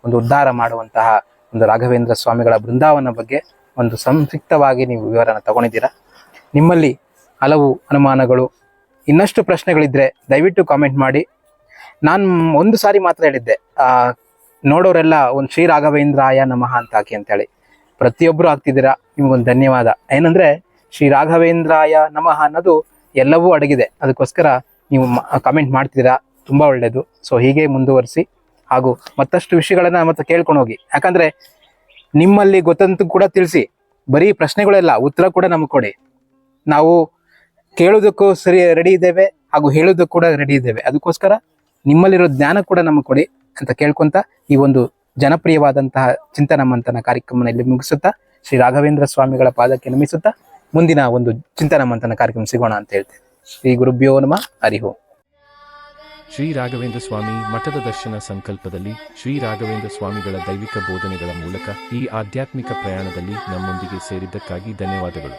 Speaker 1: ಒಂದು ಉದ್ಧಾರ ಮಾಡುವಂತಹ ಒಂದು ರಾಘವೇಂದ್ರ ಸ್ವಾಮಿಗಳ ಬೃಂದಾವನ ಬಗ್ಗೆ ಒಂದು ಸಂಕ್ಷಿಪ್ತವಾಗಿ ನೀವು ವಿವರನ ತಗೊಂಡಿದ್ದೀರಾ? ನಿಮ್ಮಲ್ಲಿ ಹಲವು ಅನುಮಾನಗಳು. ಇನ್ನಷ್ಟು ಪ್ರಶ್ನೆಗಳಿದ್ರೆ ದಯವಿಟ್ಟು ಕಾಮೆಂಟ್ ಮಾಡಿ. ನಾನು ಒಂದು ಸಾರಿ ಮಾತ್ರ ಹೇಳಿದ್ದೆ, ಆ, ನೋಡೋರೆಲ್ಲ ಒಂದು ಶ್ರೀ ರಾಘವೇಂದ್ರಾಯ ನಮಃ ಅಂತ ಹಾಕಿ ಅಂತೇಳಿ. ಪ್ರತಿಯೊಬ್ಬರು ಆಗ್ತಿದ್ದೀರಾ ನಿಮಗೊಂದು ಧನ್ಯವಾದ. ಏನಂದ್ರೆ ಶ್ರೀ ರಾಘವೇಂದ್ರಾಯ ನಮಃ ಅನ್ನೋದು ಎಲ್ಲವೂ ಅಡಗಿದೆ. ಅದಕ್ಕೋಸ್ಕರ ನೀವು ಕಮೆಂಟ್ ಮಾಡ್ತಿದ್ದೀರಾ, ತುಂಬಾ ಒಳ್ಳೆಯದು ಸೊ ಹೀಗೆ ಮುಂದುವರಿಸಿ ಹಾಗೂ ಮತ್ತಷ್ಟು ವಿಷಯಗಳನ್ನ ಮತ್ತೆ ಕೇಳ್ಕೊಂಡು ಹೋಗಿ ಯಾಕಂದ್ರೆ, ನಿಮ್ಮಲ್ಲಿ ಗೊತ್ತಂತೂ ಕೂಡ ತಿಳಿಸಿ. ಬರೀ ಪ್ರಶ್ನೆಗಳೆಲ್ಲ, ಉತ್ತರ ಕೂಡ ನಮಗೆ ಕೊಡಿ. ನಾವು ಕೇಳೋದಕ್ಕೂ ಸರಿ ರೆಡಿ ಇದ್ದೇವೆ ಹಾಗೂ ಹೇಳೋದಕ್ಕೂ ಕೂಡ ರೆಡಿ ಇದ್ದೇವೆ. ಅದಕ್ಕೋಸ್ಕರ ನಿಮ್ಮಲ್ಲಿರೋ ಜ್ಞಾನ ಕೂಡ ನಮಗೆ ಕೊಡಿ ಅಂತ ಕೇಳ್ಕೊಂತ ಈ ಒಂದು ಜನಪ್ರಿಯವಾದಂತಹ ಚಿಂತನ ಮಂಥನ ಕಾರ್ಯಕ್ರಮನ ಇಲ್ಲಿ ಮುಗಿಸುತ್ತಾ, ಶ್ರೀ ರಾಘವೇಂದ್ರ ಸ್ವಾಮಿಗಳ ಪಾದಕ್ಕೆ ನಮಿಸುತ್ತಾ, ಮುಂದಿನ ಒಂದು ಚಿಂತನ ಮಂಥನ ಕಾರ್ಯಕ್ರಮ ಸಿಗೋಣ ಅಂತ ಹೇಳ್ತೇವೆ ಶ್ರೀ ಗುರುಭ್ಯೋ ನಮ ಹರಿಹೋ
Speaker 3: ಶ್ರೀ ರಾಘವೇಂದ್ರ ಸ್ವಾಮಿ ಮಠದ ದರ್ಶನ ಸಂಕಲ್ಪದಲ್ಲಿ ಶ್ರೀ ರಾಘವೇಂದ್ರ ಸ್ವಾಮಿಗಳ ದೈವಿಕ ಬೋಧನೆಗಳ ಮೂಲಕ ಈ ಆಧ್ಯಾತ್ಮಿಕ ಪ್ರಯಾಣದಲ್ಲಿ ನಮ್ಮೊಂದಿಗೆ ಸೇರಿದ್ದಕ್ಕಾಗಿ ಧನ್ಯವಾದಗಳು.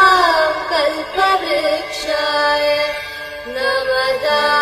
Speaker 4: परीक्षाय नमदा